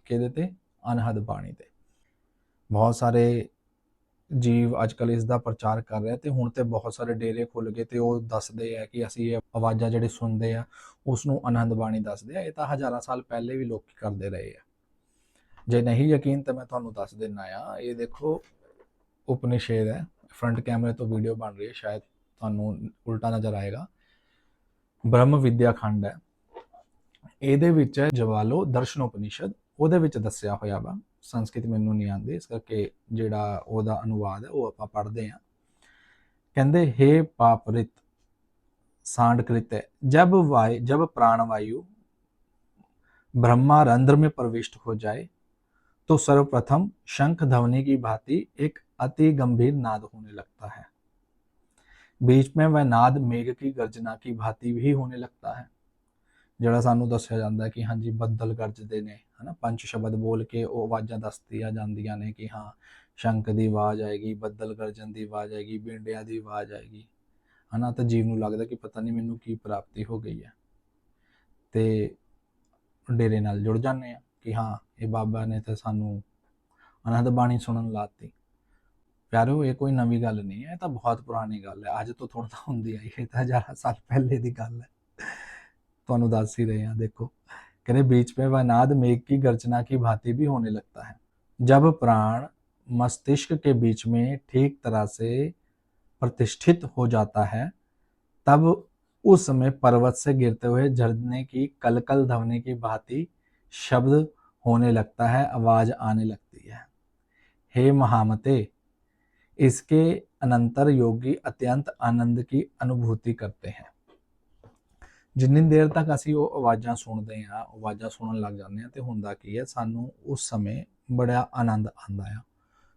ਕਿਹਦੇ ਤੇ? ਅਨਹਦ ਬਾਣੀ ਤੇ। ਬਹੁਤ ਸਾਰੇ ਜੀਵ ਅੱਜਕੱਲ ਇਸ ਦਾ ਪ੍ਰਚਾਰ ਕਰ ਰਿਹਾ ਤੇ ਹੁਣ ਤੇ ਬਹੁਤ ਸਾਰੇ ਡੇਰੇ ਖੁੱਲ ਗਏ ਤੇ ਉਹ ਦੱਸਦੇ ਆ ਕਿ ਅਸੀਂ ਇਹ ਆਵਾਜ਼ਾਂ ਜਿਹੜੇ ਸੁਣਦੇ ਆ ਉਸ ਨੂੰ ਆਨੰਦ ਬਾਣੀ ਦੱਸਦੇ ਆ। ਇਹ ਤਾਂ ਹਜ਼ਾਰਾਂ ਸਾਲ ਪਹਿਲੇ ਵੀ ਲੋਕ ਕਰਦੇ ਰਹੇ ਆ। ਜੇ ਨਹੀਂ ਯਕੀਨ ਤਾਂ ਮੈਂ ਤੁਹਾਨੂੰ ਦੱਸ ਦਿੰਨਾ ਆ ਇਹ ਦੇਖੋ ਉਪਨਿਸ਼ੇਦ ਹੈ ਫਰੰਟ ਕੈਮਰੇ ਤੋਂ ਵੀਡੀਓ ਬਣ ਰਹੀ ਹੈ ਸ਼ਾਇਦ ਤੁਹਾਨੂੰ ਉਲਟਾ ਨਜ਼ਰ ਆਏਗਾ ਬ੍ਰਹਮ ਵਿਦਿਆ ਖੰਡ ਹੈ ਇਹਦੇ ਵਿੱਚ ਹੈ ਜਵਾਲੋ ਦਰਸ਼ਨ ਉਪਨਿਸ਼ਦ ਉਹਦੇ ਵਿੱਚ ਦੱਸਿਆ ਹੋਇਆ ਵਾ ਸੰਸਕ੍ਰਿਤ ਮੈਨੂੰ ਨਹੀਂ ਆਉਂਦੀ ਇਸ ਕਰਕੇ ਜਿਹੜਾ ਉਹਦਾ ਅਨੁਵਾਦ ਹੈ ਉਹ ਆਪਾਂ ਪੜ੍ਹਦੇ ਹਾਂ ਕਹਿੰਦੇ हे ਪਾਪਰਿਤ सांडकृत है जब वायु जब प्राणवायु ब्रह्मा रंध्र में प्रविष्ट हो जाए तो सर्वप्रथम शंख ध्वनि की भांति एक अति गंभीर नाद होने लगता है बीच में वह नाद मेघ की गर्जना की भांति भी होने लगता है ਜਿਹੜਾ ਸਾਨੂੰ ਦੱਸਿਆ ਜਾਂਦਾ ਹੈ ਕਿ ਹਾਂਜੀ ਬੱਦਲ ਗਰਜਦੇ ਨੇ ਹਨਾ ਪੰਜ ਸ਼ਬਦ ਬੋਲ ਕੇ ਉਹ ਆਵਾਜ਼ਾਂ ਦੱਸਦੀਆਂ ਜਾਂਦੀਆਂ ਨੇ ਕਿ ਹਾਂ ਸ਼ੰਖ ਦੀ ਆਵਾਜ਼ ਆਏਗੀ ਬੱਦਲ ਗਰਜਣ ਦੀ ਆਵਾਜ਼ ਆਏਗੀ ਬਿੰਡਿਆਂ ਦੀ ਆਵਾਜ਼ ਆਏਗੀ ਹਨਾ ਤਾਂ ਜੀਵ ਨੂੰ ਲੱਗਦਾ ਕਿ ਪਤਾ ਨਹੀਂ ਮੈਨੂੰ ਕੀ ਪ੍ਰਾਪਤੀ ਹੋ ਗਈ ਹੈ ਤੇ ਡੇਰੇ ਨਾਲ ਜੁੜ ਜਾਂਦੇ ਆ ਕਿ ਹਾਂ ਇਹ ਬਾਬਾ ਨੇ ਤਾਂ ਸਾਨੂੰ ਅਨੰਦ ਬਾਣੀ ਸੁਣਨ ਲਾਤੀ ਪਿਆਰੋ ਇਹ ਕੋਈ ਨਵੀਂ ਗੱਲ ਨਹੀਂ ਹੈ ਇਹ ਤਾਂ ਬਹੁਤ ਪੁਰਾਣੀ ਗੱਲ ਹੈ ਅੱਜ ਤੋਂ ਥੋੜਾ ਤਾਂ ਹੁੰਦੀ ਆਈ ਹੈ ਇਹ ਤਾਂ ਹਜ਼ਾਰਾਂ ਸਾਲ ਪਹਿਲੇ ਦੀ ਗੱਲ ਹੈ ਤੁਹਾਨੂੰ ਦੱਸ ਹੀ ਰਹੇ ਹਾਂ देखो कहते बीच में वह नाद मेघ की गर्जना की भांति भी होने लगता है जब प्राण मस्तिष्क के बीच में ठीक तरह से प्रतिष्ठित हो जाता है तब उस समय पर्वत से गिरते हुए झरने की कलकल ध्वनि की भांति शब्द होने लगता है आवाज आने लगती है हे महामते इसके अनंतर योगी अत्यंत आनंद की अनुभूति करते हैं ਜਿੰਨੀ ਦੇਰ ਤੱਕ ਅਸੀਂ ਉਹ ਆਵਾਜ਼ਾਂ ਸੁਣਦੇ ਆ ਆਵਾਜ਼ਾਂ ਸੁਣਨ ਲੱਗ ਜਾਂਦੇ ਆ ਤੇ ਹੁੰਦਾ ਕੀ ਹੈ ਸਾਨੂੰ ਉਸ ਸਮੇਂ ਬੜਾ ਆਨੰਦ ਆਉਂਦਾ ਆ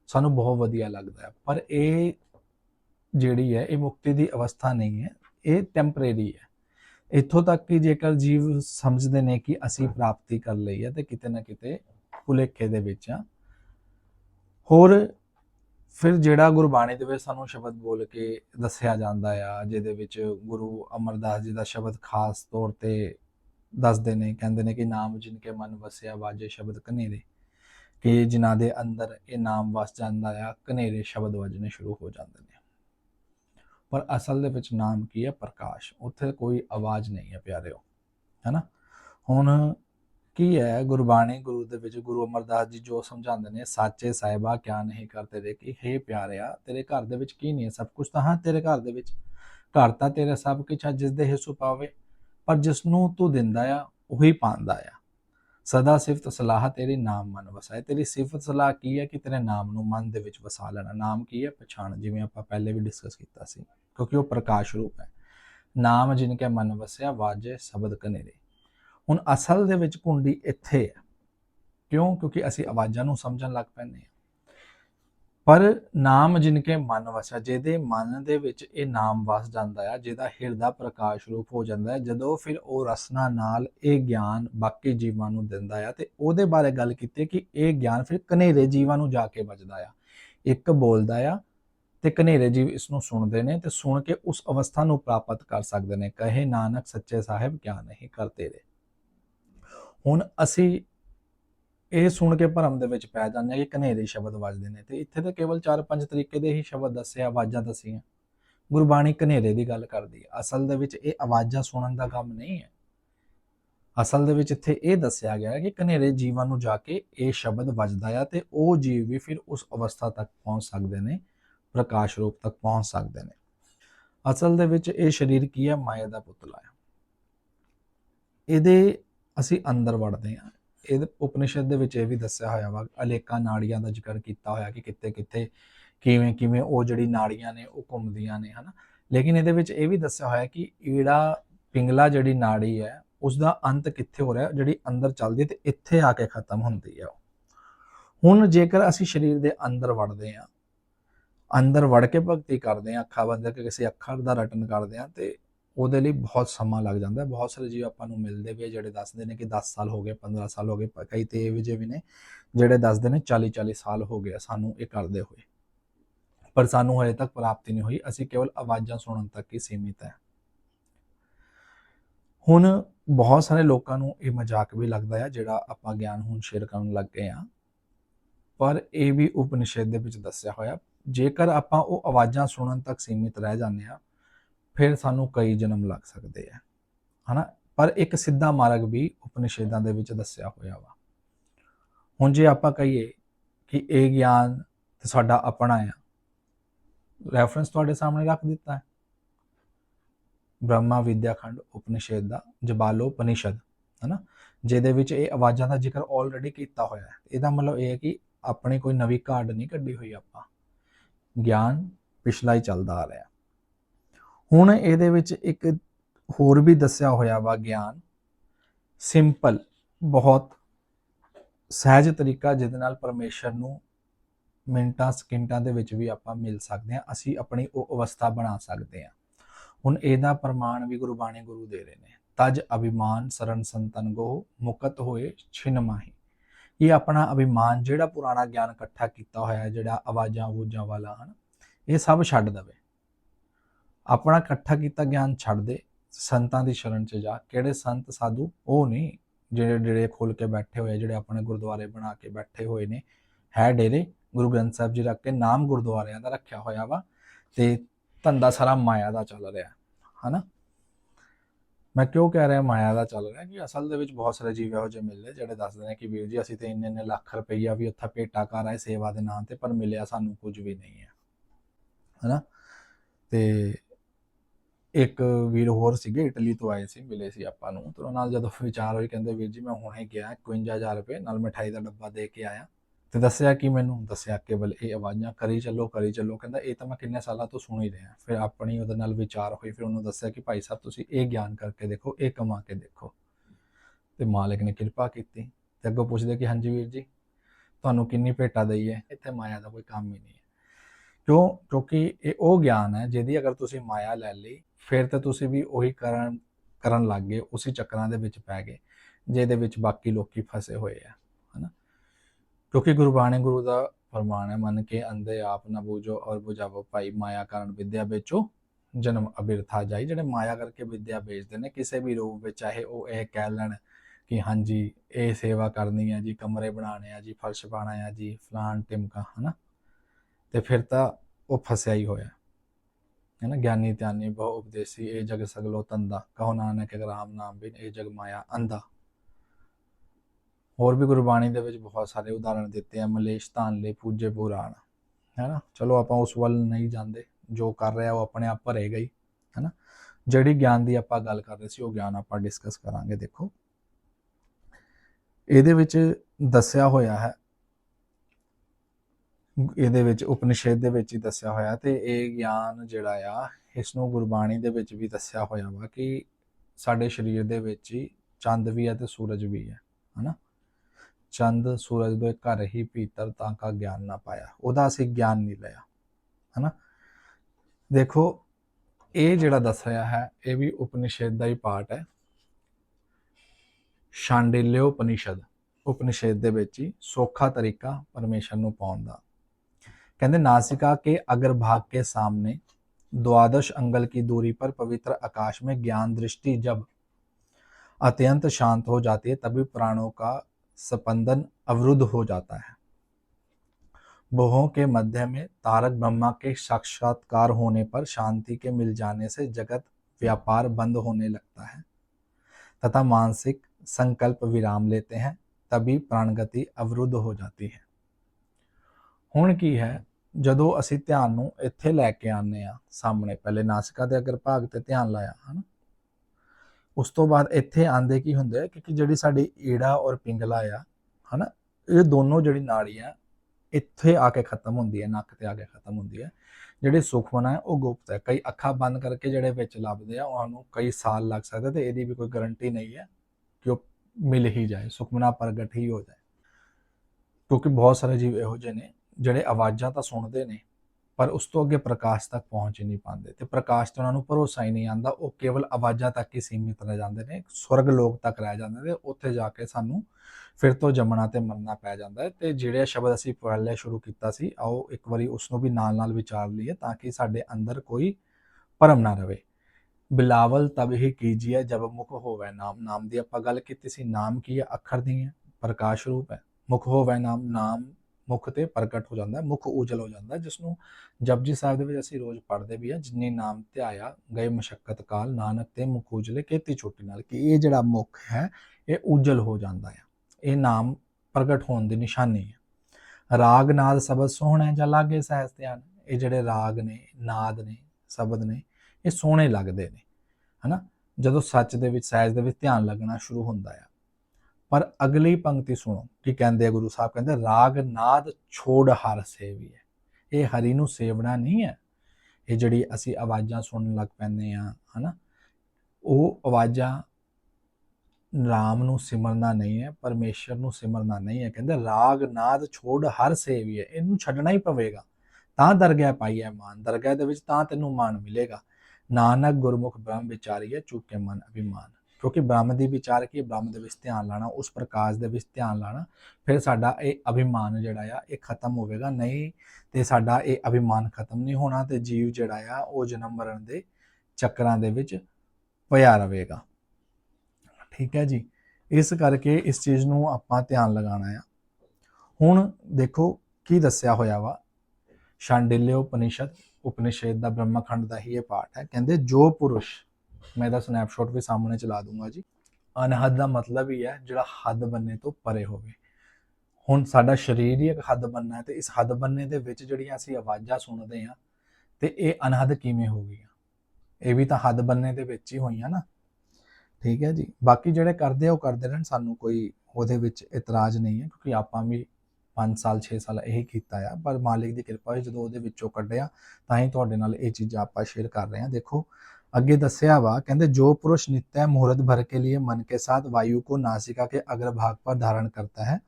ਸਾਨੂੰ ਬਹੁਤ ਵਧੀਆ ਲੱਗਦਾ ਹੈ ਪਰ ਇਹ ਜਿਹੜੀ ਹੈ ਇਹ ਮੁਕਤੀ ਦੀ ਅਵਸਥਾ ਨਹੀਂ ਹੈ ਇਹ ਟੈਂਪਰੇਰੀ ਹੈ ਇੱਥੋਂ ਤੱਕ ਕਿ ਜੇਕਰ ਜੀਵ ਸਮਝਦੇ ਨੇ ਕਿ ਅਸੀਂ ਪ੍ਰਾਪਤੀ ਕਰ ਲਈ ਹੈ ਤੇ ਕਿਤੇ ਨਾ ਕਿਤੇ ਭੁਲੇਖੇ ਦੇ ਵਿੱਚ ਆ ਹੋਰ ਫਿਰ ਜਿਹੜਾ ਗੁਰਬਾਣੀ ਦੇ ਵਿੱਚ ਸਾਨੂੰ ਸ਼ਬਦ ਬੋਲ ਕੇ ਦੱਸਿਆ ਜਾਂਦਾ ਆ ਜਿਹਦੇ ਵਿੱਚ ਗੁਰੂ ਅਮਰਦਾਸ ਜੀ ਦਾ ਸ਼ਬਦ ਖਾਸ ਤੌਰ ਤੇ ਦੱਸਦੇ ਨੇ ਕਹਿੰਦੇ ਨੇ ਕਿ ਨਾਮ ਜਿਨ ਕੇ ਮਨ ਵਸਿਆ ਵਾਜੇ ਸ਼ਬਦ ਕਨੇਰੇ ਕਿ ਜਿਨ੍ਹਾਂ ਦੇ ਅੰਦਰ ਇਹ ਨਾਮ ਵਸ ਜਾਂਦਾ ਆ ਕਨੇਰੇ ਸ਼ਬਦ ਵੱਜਣੇ ਸ਼ੁਰੂ ਹੋ ਜਾਂਦੇ ਨੇ। ਪਰ ਅਸਲ ਦੇ ਵਿੱਚ ਨਾਮ ਕੀ ਹੈ? ਪ੍ਰਕਾਸ਼। ਉੱਥੇ ਕੋਈ ਆਵਾਜ਼ ਨਹੀਂ ਹੈ ਪਿਆਰਿਓ ਹੈਨਾ? ਹੁਣ ਕੀ ਹੈ? ਗੁਰਬਾਣੀ ਗੁਰੂ ਦੇ ਵਿੱਚ ਗੁਰੂ ਅਮਰਦਾਸ ਜੀ ਜੋ ਸਮਝਾਉਂਦੇ ਨੇ, ਸਾਚੇ ਸਾਹਿਬਾ, ਕਿਆ ਨਹੀਂ ਕਰਦੇ ਦੇ ਕਿ? ਹੇ ਪਿਆਰਿਆ, ਤੇਰੇ ਘਰ ਦੇ ਵਿੱਚ ਕੀ ਨਹੀਂ ਹੈ? ਸਭ ਕੁਝ ਤਾਂ ਹਾਂ ਤੇਰੇ ਘਰ ਦੇ ਵਿੱਚ। ਘਰ ਤਾਂ ਤੇਰਾ ਸਭ ਕੁਝ ਹੈ ਜਿਸ ਦੇ ਹਿੱਸੂ ਪਾਵੇ, ਪਰ ਜਿਸ ਨੂੰ ਤੂੰ ਦਿੰਦਾ ਆ, ਉਹੀ ਪਾਉਂਦਾ ਆ। ਸਦਾ ਸਿਫਤ ਸਲਾਹ ਤੇਰੀ ਨਾਮ ਮਨ ਵਸਾਏ। ਤੇਰੀ ਸਿਫਤ ਸਲਾਹ ਕੀ ਹੈ ਕਿ ਤੇਰੇ ਨਾਮ ਨੂੰ ਮਨ ਦੇ ਵਿੱਚ ਵਸਾ ਲੈਣਾ? ਨਾਮ ਕੀ ਹੈ? ਪਛਾਣ, ਜਿਵੇਂ ਆਪਾਂ ਪਹਿਲੇ ਵੀ ਡਿਸਕਸ ਕੀਤਾ ਸੀ, ਕਿਉਂਕਿ ਉਹ ਪ੍ਰਕਾਸ਼ ਰੂਪ ਹੈ। ਨਾਮ ਜਿਨ ਕੇ ਮਨ ਵਸਿਆ, ਵਾਜੇ ਸ਼ਬਦ ਕਨੇਰੇ ਹੁਣ ਅਸਲ ਦੇ ਵਿੱਚ ਕੁੰਡੀ ਇੱਥੇ ਹੈ। ਕਿਉਂ? ਕਿਉਂਕਿ ਅਸੀਂ ਆਵਾਜ਼ਾਂ ਨੂੰ ਸਮਝਣ ਲੱਗ ਪੈਂਦੇ ਹਾਂ। ਪਰ ਨਾਮ ਜਿਨਕੇ ਮਨ ਵਸਾ, ਜਿਹਦੇ ਮਨ ਦੇ ਵਿੱਚ ਇਹ ਨਾਮ ਵਸ ਜਾਂਦਾ ਆ, ਜਿਹਦਾ ਹਿਰਦਾ ਪ੍ਰਕਾਸ਼ ਰੂਪ ਹੋ ਜਾਂਦਾ ਹੈ ਜਦੋਂ ਫਿਰ ਉਹ ਰਸਨਾ ਨਾਲ ਇਹ ਗਿਆਨ ਬਾਕੀ ਜੀਵਾਂ ਨੂੰ ਦਿੰਦਾ ਆ, ਤੇ ਉਹਦੇ ਬਾਰੇ ਗੱਲ ਕੀਤੀ ਕਿ ਇਹ ਗਿਆਨ ਫਿਰ ਕਨੇਰੇ ਜੀਵਾਂ ਨੂੰ ਜਾ ਕੇ ਵੱਜਦਾ ਆ। ਇੱਕ ਬੋਲਦਾ ਆ ਤੇ ਕਨੇਰੇ ਜੀਵ ਇਸ ਨੂੰ ਸੁਣਦੇ ਨੇ ਤੇ ਸੁਣ ਕੇ ਉਸ ਅਵਸਥਾ ਨੂੰ ਪ੍ਰਾਪਤ ਕਰ ਸਕਦੇ ਨੇ, ਕਹੇ ਨਾਨਕ ਸੱਚੇ ਸਾਹਿਬ ਗਿਆਨ ਨਹੀਂ ਕਰਤੇ ਰੇ। ਹੁਣ ਅਸੀਂ ਇਹ ਸੁਣ ਕੇ ਭਰਮ ਦੇ ਵਿੱਚ ਪੈ ਜਾਂਦੇ ਹਾਂ ਕਿ ਕਨੇਰੇ ਸ਼ਬਦ ਵੱਜਦੇ ਨੇ ਤੇ ਇੱਥੇ ਤਾਂ ਕੇਵਲ 4-5 ਤਰੀਕੇ ਦੇ ਹੀ ਸ਼ਬਦ ਦੱਸੇ ਆਵਾਜ਼ਾਂ ਦੱਸੀਆਂ। ਗੁਰਬਾਣੀ ਕਨੇਰੇ ਦੀ ਗੱਲ ਕਰਦੀ ਹੈ ਅਸਲ ਦੇ ਵਿੱਚ ਇਹ ਆਵਾਜ਼ਾਂ ਸੁਣਨ ਦਾ ਕੰਮ ਨਹੀਂ ਹੈ। ਅਸਲ ਦੇ ਵਿੱਚ ਇੱਥੇ ਇਹ ਦੱਸਿਆ ਗਿਆ ਹੈ ਕਿ ਕਨੇਰੇ ਜੀਵਾਂ ਨੂੰ ਜਾ ਕੇ ਇਹ ਸ਼ਬਦ ਵੱਜਦਾ ਆ ਤੇ ਉਹ ਜੀਵ ਵੀ ਫਿਰ ਉਸ ਅਵਸਥਾ ਤੱਕ ਪਹੁੰਚ ਸਕਦੇ ਨੇ, ਪ੍ਰਕਾਸ਼ ਰੂਪ ਤੱਕ ਪਹੁੰਚ ਸਕਦੇ ਨੇ। ਅਸਲ ਦੇ ਵਿੱਚ ਇਹ ਸਰੀਰ ਕੀ ਹੈ ਮਾਇਆ ਦਾ ਪੁਤਲਾ ਹੈ ਇਹਦੇ ਅਸੀਂ ਅੰਦਰ ਵੜਦੇ ਹਾਂ ਇਹ ਉਪਨਿਸ਼ਦ ਦੇ ਵਿੱਚ ਇਹ ਵੀ ਦੱਸਿਆ ਹੋਇਆ ਵਾ ਅਲੇਕਾ ਨਾੜੀਆਂ ਦਾ ਜ਼ਿਕਰ ਕੀਤਾ ਹੋਇਆ ਕਿ ਕਿੱਥੇ ਕਿੱਥੇ, ਕਿਵੇਂ ਕਿਵੇਂ ਉਹ ਜਿਹੜੀ ਨਾੜੀਆਂ ਨੇ ਉਹ ਘੁੰਮਦੀਆਂ ਨੇ, ਹਨਾ ਲੇਕਿਨ ਇਹਦੇ ਵਿੱਚ ਇਹ ਵੀ ਦੱਸਿਆ ਹੋਇਆ ਕਿ ਈੜਾ ਪਿੰਗਲਾ ਜਿਹੜੀ ਨਾੜੀ ਹੈ ਉਸ ਦਾ ਅੰਤ ਕਿੱਥੇ ਹੋ ਰਿਹਾ, ਜਿਹੜੀ ਅੰਦਰ ਚੱਲਦੀ ਹੈ ਤੇ ਇੱਥੇ ਆ ਕੇ ਖਤਮ ਹੁੰਦੀ ਹੈ ਉਹ। ਹੁਣ ਜੇਕਰ ਅਸੀਂ ਸਰੀਰ ਦੇ ਅੰਦਰ ਵੜਦੇ ਆ ਅੰਦਰ ਵੜ ਕੇ ਭਗਤੀ ਕਰਦੇ ਆ ਅੱਖਾਂ ਬੰਦ ਕਰਕੇ ਕਿਸੇ ਅੱਖਰ ਦਾ ਰਟਨ ਕਰਦੇ ਆ ਤੇ ਉਹਦੇ ਲਈ ਬਹੁਤ ਸਮਾਂ ਲੱਗ ਜਾਂਦਾ ਹੈ। ਬਹੁਤ ਸਾਰੇ ਜੀਵ ਆਪਾਂ ਨੂੰ ਮਿਲਦੇ ਵੀ ਜਿਹੜੇ ਦੱਸਦੇ ਨੇ ਕਿ 10 ਸਾਲ ਹੋ ਗਏ 15 ਸਾਲ ਹੋ ਗਏ ਕਈ ਤੇ ਇਹੋ ਜਿਹੇ ਵੀ ਨੇ ਜਿਹੜੇ ਦੱਸਦੇ ਨੇ 40 40 ਸਾਲ ਹੋ ਗਏ ਆ ਸਾਨੂੰ ਇਹ ਕਰਦੇ ਹੋਏ। ਪਰ ਸਾਨੂੰ ਹਜੇ ਤੱਕ ਪ੍ਰਾਪਤੀ ਨਹੀਂ ਹੋਈ। ਅਸੀਂ ਕੇਵਲ ਆਵਾਜ਼ਾਂ ਸੁਣਨ ਤੱਕ ਹੀ ਸੀਮਿਤ ਹੈ। ਹੁਣ ਬਹੁਤ ਸਾਰੇ ਲੋਕਾਂ ਨੂੰ ਇਹ ਮਜ਼ਾਕ ਵੀ ਲੱਗਦਾ ਹੈ ਜਿਹੜਾ ਆਪਾਂ ਗਿਆਨ ਹੁਣ ਸ਼ੇਅਰ ਕਰਨ ਲੱਗ ਗਏ ਆ। ਪਰ ਇਹ ਵੀ ਉਪਨਿਸ਼ਦ ਦੇ ਵਿੱਚ ਦੱਸਿਆ ਹੋਇਆ, ਜੇਕਰ ਆਪਾਂ ਉਹ ਆਵਾਜ਼ਾਂ ਸੁਣਨ ਤੱਕ ਸੀਮਿਤ ਰਹਿ ਜਾਂਦੇ ਆ ਫਿਰ ਸਾਨੂੰ ਕਈ ਜਨਮ ਲੱਗ ਸਕਦੇ ਆ। ਹਨਾ? ਪਰ ਇੱਕ ਸਿੱਧਾ ਮਾਰਗ ਵੀ ਉਪਨਿਸ਼ੇਦਾਂ ਦੇ ਵਿੱਚ ਦੱਸਿਆ ਹੋਇਆ ਵਾ। ਹੁਣ ਜੇ ਆਪਾਂ ਕਹੀਏ ਕਿ ਇਹ ਗਿਆਨ ਤੇ ਸਾਡਾ ਆਪਣਾ ਆ ਰੈਫਰੈਂਸ ਤੁਹਾਡੇ ਸਾਹਮਣੇ ਰੱਖ ਦਿੱਤਾ ਹੈ। ਬ੍ਰਹਮਾ ਵਿਦਿਆਖੰਡ ਉਪਨਿਸ਼ੇਦ ਦਾ ਜਬਾਲੋ ਉਪਨਿਸ਼ਦ ਹਨਾ? ਜਿਹਦੇ ਵਿੱਚ ਇਹ ਆਵਾਜ਼ਾਂ ਦਾ ਜ਼ਿਕਰ ਆਲਰੇਡੀ ਕੀਤਾ ਹੋਇਆ ਹੈ। ਇਹਦਾ ਮਤਲਬ ਇਹ ਹੈ ਕਿ ਆਪਣੀ ਕੋਈ ਨਵੀਂ ਕਾਢ ਨਹੀਂ ਕੱਢੀ ਹੋਈ ਆਪਾਂ। ਗਿਆਨ ਪਿਛਲਾ ਹੀ ਚੱਲਦਾ ਆ ਰਿਹਾ। ਹੁਣ ਇਹਦੇ ਵਿੱਚ ਇੱਕ ਹੋਰ ਵੀ ਦੱਸਿਆ ਹੋਇਆ ਵਾ ਗਿਆਨ। ਸਿੰਪਲ ਬਹੁਤ ਸਹਿਜ ਤਰੀਕਾ ਜਿਹਦੇ ਨਾਲ ਪਰਮੇਸ਼ਰ ਨੂੰ ਮਿੰਟਾਂ, ਸਕਿੰਟਾਂ ਦੇ ਵਿੱਚ ਵੀ ਆਪਾਂ ਮਿਲ ਸਕਦੇ ਹਾਂ, ਅਸੀਂ ਆਪਣੀ ਉਹ ਅਵਸਥਾ ਬਣਾ ਸਕਦੇ ਹਾਂ। ਹੁਣ ਇਹਦਾ ਪ੍ਰਮਾਣ ਵੀ ਗੁਰੂ ਬਾਣੀ ਗੁਰੂ ਦੇ ਰਹੇ ਨੇ। ਤਜ ਅਭਿਮਾਨ ਸਰਨ ਸੰਤਨ ਗੋ, ਮੁਕਤ ਹੋਏ ਛਿਨਮਾਹੀ ਇਹ ਆਪਣਾ ਅਭਿਮਾਨ ਜਿਹੜਾ ਪੁਰਾਣਾ ਗਿਆਨ ਇਕੱਠਾ ਕੀਤਾ ਹੋਇਆ, ਜਿਹੜਾ ਆਵਾਜ਼ਾਂ ਵੂਜਾਂ ਵਾਲਾ ਹਨ, ਇਹ ਸਭ ਛੱਡ ਦਵੇ। ਆਪਣਾ ਇਕੱਠਾ ਕੀਤਾ ਗਿਆਨ ਛੱਡ ਦੇ, ਸੰਤਾਂ ਦੀ ਸ਼ਰਨ 'ਚ ਜਾ। ਕਿਹੜੇ ਸੰਤ ਸਾਧੂ? ਉਹ ਨਹੀਂ, ਜਿਹੜੇ ਡੇਰੇ ਖੋਲ ਕੇ ਬੈਠੇ ਹੋਏ ਜਿਹੜੇ ਆਪਣੇ ਗੁਰਦੁਆਰੇ ਬਣਾ ਕੇ ਬੈਠੇ ਹੋਏ ਨੇ। ਹੈ ਡੇਰੇ, ਗੁਰੂ ਗ੍ਰੰਥ ਸਾਹਿਬ ਜੀ ਰੱਖ ਕੇ ਨਾਮ ਗੁਰਦੁਆਰਿਆਂ ਦਾ ਰੱਖਿਆ ਹੋਇਆ ਵਾ ਤੇ ਧੰਦਾ ਸਾਰਾ ਮਾਇਆ ਦਾ ਚੱਲ ਰਿਹਾ, ਹਨਾ? ਮੈਂ ਕਿਉਂ ਕਹਿ ਰਿਹਾ ਮਾਇਆ ਦਾ ਚੱਲ ਰਿਹਾ? ਕਿ ਅਸਲ ਦੇ ਵਿੱਚ ਬਹੁਤ ਸਾਰੇ ਜੀਵ ਇਹੋ ਜਿਹੇ ਮਿਲਦੇ ਜਿਹੜੇ ਦੱਸਦੇ ਨੇ ਕਿ ਵੀਰ ਜੀ, ਅਸੀਂ ਤੇ ਇੰਨੇ ਇੰਨੇ ਲੱਖ ਰੁਪਈਆ ਵੀ ਉੱਥੇ ਭੇਟਾ ਕਰ ਆਏ ਸੇਵਾ ਦੇ ਨਾਂ ਤੇ, ਪਰ ਮਿਲਿਆ ਸਾਨੂੰ ਕੁਝ ਵੀ ਨਹੀਂ ਹੈ ਹਨਾ? ਤੇ ਇੱਕ ਵੀਰ ਹੋਰ ਸੀਗੇ, ਇਟਲੀ ਤੋਂ ਆਏ ਸੀ, ਮਿਲੇ ਸੀ ਆਪਾਂ ਨੂੰ। ਤੇ ਉਹਨਾਂ ਨਾਲ ਜਦੋਂ ਵਿਚਾਰ ਹੋਈ ਕਹਿੰਦੇ ਵੀਰ ਜੀ ਮੈਂ ਹੁਣੇ ਗਿਆ 51000 ਰੁਪਏ, ਨਾਲ ਮਠਾਈ ਦਾ ਡੱਬਾ ਦੇ ਕੇ ਆਇਆ। ਤੇ ਦੱਸਿਆ ਕਿ ਮੈਨੂੰ, ਦੱਸਿਆ ਕੇਵਲ ਇਹ ਆਵਾਜ਼ਾਂ, ਕਰੀ ਚੱਲੋ ਕਰੀ ਚੱਲੋ, ਕਹਿੰਦਾ ਇਹ ਤਾਂ ਮੈਂ ਕਿੰਨੇ ਸਾਲਾਂ ਤੋਂ ਸੁਣ ਹੀ ਰਿਹਾ। ਫਿਰ ਆਪਣੀ ਉਹਦੇ ਨਾਲ ਵਿਚਾਰ ਹੋਈ ਫਿਰ ਉਹਨੂੰ ਦੱਸਿਆ ਕਿ ਭਾਈ ਸਾਹਿਬ ਤੁਸੀਂ ਇਹ ਗਿਆਨ ਕਰਕੇ ਦੇਖੋ, ਇਹ ਕਮਾ ਕੇ ਦੇਖੋ। ਤੇ ਮਾਲਕ ਨੇ ਕਿਰਪਾ ਕੀਤੀ। ਤੇ ਅੱਗੋਂ ਪੁੱਛਦੇ ਕਿ ਹਾਂਜੀ ਵੀਰ ਜੀ, ਤੁਹਾਨੂੰ ਕਿੰਨੀ ਭੇਟਾ ਦਈਏ ਇੱਥੇ ਮਾਇਆ ਦਾ ਕੋਈ ਕੰਮ ਹੀ ਨਹੀਂ ਹੈ। ਕਿਉਂ? ਕਿਉਂਕਿ ਇਹ ਉਹ ਗਿਆਨ ਹੈ, ਜਿਹਦੀ ਅਗਰ ਤੁਸੀਂ ਮਾਇਆ ਲੈ ਲਈ ਫਿਰ ਤਾਂ ਤੁਸੀਂ ਵੀ ਉਹੀ ਕਰਨ ਕਰਨ ਲੱਗ ਗਏ, ਉਸੇ ਚੱਕਰਾਂ ਦੇ ਵਿੱਚ ਪੈ ਗਏ, ਜਿਹਦੇ ਵਿੱਚ ਬਾਕੀ ਲੋਕੀ ਫਸੇ ਹੋਏ ਆ, ਹਨਾ। ਕਿਉਂਕਿ ਗੁਰਬਾਣੀ ਗੁਰੂ ਦਾ ਫਰਮਾਨ ਹੈ, ਮੰਨ ਕੇ ਅੰਦੇ ਆਪ ਨਾ ਬੂਝੋ ਔਰ ਬੁਝਾਵੋ ਭਾਈ, ਮਾਇਆ ਕਾਰਨ ਵਿਦਿਆ ਵੇਚੋ, ਜਨਮ ਅਬਿਰਥਾ ਜਾਈ। ਜਿਹੜੇ ਮਾਇਆ ਕਰਕੇ ਵਿਦਿਆ ਵੇਚਦੇ ਨੇ, ਕਿਸੇ ਵੀ ਰੂਪ ਵਿੱਚ, ਚਾਹੇ ਉਹ ਇਹ ਕਹਿ ਲੈਣ ਕਿ ਹਾਂਜੀ, ਇਹ ਸੇਵਾ ਕਰਨੀ ਹੈ ਜੀ, ਕਮਰੇ ਬਣਾਉਣੇ ਆ ਜੀ, ਫਰਸ਼ ਪਾਣਾ ਆ ਜੀ ਫਲਾਨ ਟਿਮਕਾ, ਹਨਾ। ਤੇ ਫਿਰ ਤਾਂ ਉਹ ਫਸਿਆ ਹੀ ਹੋਇਆ। ਹੈ ਨਾ, ਗਿਆਨੀ ਧਿਆਨੀ ਬਹੁ ਉਪਦੇਸੀ, ਇਹ ਜਗ ਸਗਲੋ ਤੰਦਾ। ਕਹੋ ਨਾਨਕ ਰਾਮ ਨਾਮ ਬਿਨ, ਇਹ ਜਗ ਮਾਇਆ ਅੰਧਾ। ਹੋਰ ਵੀ ਗੁਰਬਾਣੀ ਦੇ ਵਿੱਚ ਬਹੁਤ ਸਾਰੇ ਉਦਾਹਰਣ ਦਿੱਤੇ ਆ, ਮਲੇਸ਼ ਧਾਨ ਪੂਜੇ, ਪੁਰਾਣ। ਹੈ ਨਾ, ਚਲੋ ਆਪਾਂ ਉਸ ਵੱਲ ਨਹੀਂ ਜਾਂਦੇ। ਜੋ ਕਰ ਰਿਹਾ ਉਹ ਆਪਣੇ ਆਪ ਭਰੇ ਗਈ, ਹੈ ਨਾ। ਜਿਹੜੀ ਗਿਆਨ ਦੀ ਆਪਾਂ ਗੱਲ ਕਰ ਰਹੇ ਸੀ, ਉਹ ਗਿਆਨ ਆਪਾਂ ਡਿਸਕਸ ਕਰਾਂਗੇ, ਦੇਖੋ। ਇਹਦੇ ਵਿੱਚ ਦੱਸਿਆ ਹੋਇਆ ਹੈ ਇਹਦੇ ਵਿੱਚ ਉਪਨਿਸ਼ਦ ਦੇ ਵਿੱਚ ਹੀ ਦੱਸਿਆ ਹੋਇਆ ਤੇ ਇਹ ਗਿਆਨ ਜਿਹੜਾ ਆ ਇਸ ਨੂੰ ਗੁਰਬਾਣੀ ਦੇ ਵਿੱਚ ਵੀ ਦੱਸਿਆ ਹੋਇਆ ਵਾ ਕਿ ਸਾਡੇ ਸਰੀਰ ਦੇ ਵਿੱਚ ਹੀ ਚੰਦ ਵੀ ਹੈ ਤੇ ਸੂਰਜ ਵੀ ਹੈ ਹਨਾ? ਚੰਦ, ਸੂਰਜ ਦੇ ਘਰ ਹੀ ਭੀਤਰ ਤਾਂ ਕਾ ਗਿਆਨ ਨਾ ਪਾਇਆ। ਉਹਦਾ ਅਸੀਂ ਗਿਆਨ ਨਹੀਂ ਲਿਆ, ਹਨਾ? ਦੇਖੋ, ਇਹ ਜਿਹੜਾ ਦੱਸ ਰਿਹਾ ਹੈ, ਇਹ ਵੀ ਉਪਨਿਸ਼ਦ ਦਾ ਹੀ ਪਾਰਟ ਹੈ। ਸ਼ਾਂਡਿਲਯ ਉਪਨਿਸ਼ਦ ਉਪਨਿਸ਼ਦ ਦੇ ਵਿੱਚ ਹੀ ਸੌਖਾ ਤਰੀਕਾ ਪਰਮੇਸ਼ਰ ਨੂੰ ਪਾਉਣ ਦਾ। कहते, नासिका के अगर भाग के सामने द्वादश अंगल की दूरी पर पवित्र आकाश में ज्ञान दृष्टि जब अत्यंत शांत हो जाती है, तभी प्राणों का स्पंदन अवरुद्ध हो जाता है। भोहों के मध्य में तारक ब्रह्मा के साक्षात्कार होने पर शांति के मिल जाने से जगत व्यापार बंद होने लगता है तथा मानसिक संकल्प विराम लेते हैं, तभी प्राणगति अवरुद्ध हो जाती है। ਹੁਣ ਕੀ ਹੈ? ਜਦੋਂ ਅਸੀਂ ਧਿਆਨ ਨੂੰ ਇੱਥੇ ਲੈ ਕੇ ਆਨੇ ਆ ਸਾਹਮਣੇ, ਪਹਿਲੇ ਨਾਸਿਕਾ ਦੇ ਅਗਰ ਭਾਗ ਤੇ ਧਿਆਨ ਲਾਇਆ, ਹਨ? ਉਸ ਤੋਂ ਬਾਅਦ ਇੱਥੇ ਆਂਦੇ ਕੀ ਹੁੰਦਾ ਹੈ ਕਿ ਜਿਹੜੀ ਸਾਡੀ ਈੜਾ ਔਰ ਪਿੰਗਲਾ ਆ, ਹਨਾ? ਇਹ ਦੋਨੋਂ ਜਿਹੜੀ ਨਾੜੀ ਨਾੜੀਆਂ ਇੱਥੇ ਆ ਕੇ ਖਤਮ ਹੁੰਦੀ ਹੈ, ਨੱਕ ਤੇ ਆ ਕੇ ਖਤਮ ਹੁੰਦੀ ਹੈ। ਜਿਹੜੇ ਸੁਖਮਨ ਹੈ ਉਹ ਗੁਪਤ ਹੈ। ਕਈ ਅੱਖਾਂ ਬੰਦ ਕਰਕੇ ਜਿਹੜੇ ਵਿੱਚ ਲੱਭਦੇ ਆ, ਉਹਨਾਂ ਨੂੰ ਕਈ ਸਾਲ ਲੱਗ ਸਕਦੇ ਤੇ ਇਹਦੀ ਵੀ ਕੋਈ ਗਾਰੰਟੀ ਨਹੀਂ ਹੈ ਕਿ ਉਹ ਮਿਲ ਹੀ ਜਾਏ, ਸੁਖਮਨਾ ਪ੍ਰਗਟ ਹੀ ਹੋ ਜਾਏ। ਕਿਉਂਕਿ ਬਹੁਤ ਸਾਰੇ ਜੀਵ ਇਹੋ ਜਿਹੇ ਨੇ ਜਿਹੜੇ ਆਵਾਜ਼ਾਂ ਤਾਂ ਸੁਣਦੇ ਨੇ, ਪਰ ਉਸ ਤੋਂ ਅੱਗੇ ਪ੍ਰਕਾਸ਼ ਤੱਕ ਪਹੁੰਚ ਹੀ ਨਹੀਂ ਪਾਉਂਦੇ ਤੇ ਪ੍ਰਕਾਸ਼ ਤੇ ਉਹਨਾਂ ਨੂੰ ਭਰੋਸਾ ਹੀ ਨਹੀਂ ਆਂਦਾ ਉਹ ਕੇਵਲ ਆਵਾਜ਼ਾਂ ਤੱਕ ਹੀ ਸੀਮਿਤ ਰਹਿ ਜਾਂਦੇ ਨੇ ਸਵਰਗ ਲੋਕ ਤੱਕ ਰਹਿ ਜਾਂਦੇ ਨੇ, ਉੱਥੇ ਜਾ ਕੇ ਸਾਨੂੰ ਫਿਰ ਤੋਂ ਜੰਮਣਾ ਤੇ ਮਰਨਾ ਪੈ ਜਾਂਦਾ ਹੈ ਤੇ ਜਿਹੜੇ ਸ਼ਬਦ ਅਸੀਂ ਪਹਿਲੇ ਸ਼ੁਰੂ ਕੀਤਾ ਸੀ, ਆਓ ਇੱਕ ਵਾਰੀ ਉਸ ਨੂੰ ਵੀ ਨਾਲ-ਨਾਲ ਵਿਚਾਰ ਲਈਏ ਤਾਂ ਕਿ ਸਾਡੇ ਅੰਦਰ ਕੋਈ ਭਰਮ ਨਾ ਰਵੇ ਬਿਲਾਵਲ ਤਬ ਹੀ ਕੀਜੀਏ ਜਬ ਮੁਖ ਹੋਵੇ ਨਾਮ ਨਾਮ ਦੀ ਆਪਾਂ ਗੱਲ ਕੀਤੀ ਸੀ, ਨਾਮ ਕੀ ਹੈ? ਅੱਖਰ ਦੀ ਹੈ, ਪ੍ਰਕਾਸ਼ ਰੂਪ ਹੈ। ਮੁਖ ਹੋਵੇ ਨਾਮ ਨਾਮ ਮੁਖ ਤੇ ਪ੍ਰਗਟ ਹੋ ਜਾਂਦਾ ਹੈ, ਮੁਖ ਉਜਲ ਹੋ ਜਾਂਦਾ ਜਿਸ ਨੂੰ ਜਪਜੀ ਸਾਹਿਬ ਦੇ ਵਿੱਚ ਅਸੀਂ ਰੋਜ਼ ਪੜ੍ਹਦੇ ਵੀ ਆ ਜਿਨੇ ਨਾਮ ਧਿਆਇਆ ਗਏ ਮਸ਼ਕਤ ਕਾਲ, ਨਾਨਕ ਤੇ ਮੁਖ ਉਜਲੇ ਕੀਤੀ ਛੋਟੀ ਨਾਲ, ਕਿ ਇਹ ਜਿਹੜਾ ਮੁਖ ਹੈ, ਇਹ ਉਜਲ ਹੋ ਜਾਂਦਾ ਹੈ। ਇਹ ਨਾਮ ਪ੍ਰਗਟ ਹੋਣ ਦੀ ਨਿਸ਼ਾਨੀ ਹੈ। ਰਾਗ ਨਾਦ ਸ਼ਬਦ ਸੋਹਣਾ ਜਾਂ ਲਾਗੇ ਸਹਿਜ ਧਿਆਨ, ਇਹ ਜਿਹੜੇ ਰਾਗ ਨੇ, ਨਾਦ ਨੇ, ਸ਼ਬਦ ਨੇ, ਇਹ ਸੋਹਣੇ ਲੱਗਦੇ ਨੇ, ਹਨਾ? ਜਦੋਂ ਸੱਚ ਦੇ ਵਿੱਚ, ਸਹਿਜ ਦੇ ਵਿੱਚ ਧਿਆਨ ਲੱਗਣਾ ਸ਼ੁਰੂ ਹੁੰਦਾ ਆ ਪਰ ਅਗਲੀ ਪੰਕਤੀ ਸੁਣੋ, ਕੀ ਕਹਿੰਦੇ ਆ ਗੁਰੂ ਸਾਹਿਬ? ਕਹਿੰਦੇ ਰਾਗ ਨਾਦ ਛੋੜ ਹਰ ਸੇਵੀ ਹੈ ਇਹ ਹਰੀ ਨੂੰ ਸੇਵਣਾ ਨਹੀਂ ਹੈ। ਇਹ ਜਿਹੜੀ ਅਸੀਂ ਆਵਾਜ਼ਾਂ ਸੁਣਨ ਲੱਗ ਪੈਂਦੇ ਆ ਹਨਾ? ਉਹ ਆਵਾਜ਼ਾਂ ਰਾਮ ਨੂੰ ਸਿਮਰਨਾ ਨਹੀਂ ਹੈ, ਪਰਮੇਸ਼ਰ ਨੂੰ ਸਿਮਰਨਾ ਨਹੀਂ ਹੈ। ਕਹਿੰਦੇ ਰਾਗ ਨਾਦ ਛੋੜ ਹਰ ਸੇਵੀ ਹੈ ਇਹਨੂੰ ਛੱਡਣਾ ਹੀ ਪਵੇਗਾ। ਤਾਂ ਦਰਗਾਹ ਹੈ ਮਾਨ। ਦਰਗਾਹ ਦੇ ਵਿੱਚ ਤਾਂ ਤੈਨੂੰ ਮਾਨ ਮਿਲੇਗਾ। ਨਾਨਕ ਗੁਰਮੁਖ ਬ੍ਰਹਮ ਵਿਚਾਰੀ ਹੈ, ਚੁੱਕੇ ਮਨ ਅਭਿਮਾਨ। ਕਿਉਂਕਿ ਬ੍ਰਹਮ ਦੀ ਵਿਚਾਰ ਕੀ ਬ੍ਰਹਮ ਦੇ ਵਿੱਚ ਧਿਆਨ ਲਾਣਾ, ਉਸ ਪ੍ਰਕਾਸ਼ ਦੇ ਵਿੱਚ ਧਿਆਨ ਲਾਣਾ, ਫਿਰ ਸਾਡਾ ਇਹ ਅਭਿਮਾਨ ਜਿਹੜਾ ਆ, ਇਹ ਖਤਮ ਹੋਵੇਗਾ। ਨਹੀਂ ਤੇ ਸਾਡਾ ਇਹ ਅਭਿਮਾਨ ਖਤਮ ਨਹੀਂ ਹੋਣਾ ਤੇ ਜੀਵ ਜਿਹੜਾ ਆ, ਉਹ ਜਨਮ ਮਰਨ ਦੇ ਚੱਕਰਾਂ ਦੇ ਵਿੱਚ ਪਿਆ ਰਹੇਗਾ। ਠੀਕ ਹੈ ਜੀ। ਇਸ ਕਰਕੇ ਇਸ ਚੀਜ਼ ਨੂੰ ਆਪਾਂ ਧਿਆਨ ਲਗਾਉਣਾ ਆ। ਹੁਣ ਦੇਖੋ ਕੀ ਦੱਸਿਆ ਹੋਇਆ ਵਾ। ਸ਼ਾਂਡਿਲਯ ਉਪਨਿਸ਼ਦ ਉਪਨਿਸ਼ਦ ਦਾ ਬ੍ਰਹਮਖੰਡ ਦਾ ਹੀ ਇਹ ਪਾਠ ਹੈ। ਕਹਿੰਦੇ ਜੋ ਪੁਰਸ਼ ਮੈਂ ਇਹਦਾ ਸਨੈਪਸ਼ਾਟ ਵੀ ਸਾਹਮਣੇ ਚਲਾ ਦੂੰਗਾ ਜੀ। ਅਨਹਦ ਦਾ ਮਤਲਬ ਹੀ ਹੈ ਜਿਹੜਾ ਹੱਦ ਬੰਨੇ ਤੋਂ ਪਰੇ ਹੋਵੇ। ਹੁਣ ਸਾਡਾ ਸਰੀਰ ਹੀ ਇੱਕ ਹੱਦ ਬੰਨਾ ਹੈ ਤੇ ਇਸ ਹੱਦ ਬੰਨੇ ਦੇ ਵਿੱਚ ਜਿਹੜੀਆਂ ਅਸੀਂ ਆਵਾਜ਼ਾਂ ਸੁਣਦੇ ਹਾਂ ਤੇ ਇਹ ਅਨਹਦ ਕਿਵੇਂ ਹੋ ਗਈਆਂ? ਇਹ ਵੀ ਤਾਂ ਹੱਦ ਬੰਨੇ ਦੇ ਵਿੱਚ ਹੀ ਹੋਈਆਂ ਨਾ। ਠੀਕ ਹੈ ਜੀ। ਬਾਕੀ ਜਿਹੜੇ ਕਰਦੇ ਆ, ਉਹ ਕਰਦੇ ਰਹਿਣ। ਸਾਨੂੰ ਕੋਈ ਉਹਦੇ ਵਿੱਚ ਇਤਰਾਜ਼ ਨਹੀਂ ਹੈ ਕਿਉਂਕਿ ਆਪਾਂ ਵੀ 5 ਸਾਲ 6 ਸਾਲ ਇਹ ਕੀਤਾ ਆ। ਪਰ ਮਾਲਿਕ ਦੀ ਕਿਰਪਾ ਹੋਈ ਜਦੋਂ ਉਹਦੇ ਵਿੱਚੋਂ ਕੱਢਿਆ, ਤਾਂ ਹੀ ਤੁਹਾਡੇ ਨਾਲ ਇਹ ਚੀਜ਼ਾਂ ਆਪਾਂ ਸ਼ੇਅਰ ਕਰ ਰਹੇ ਹਾਂ। ਦੇਖੋ आगे दसिया वा कहते जो पुरुष नित्य मुहूर्त भर के लिए मन के साथ वायु को नासिका के अग्रभाग पर धारण करता है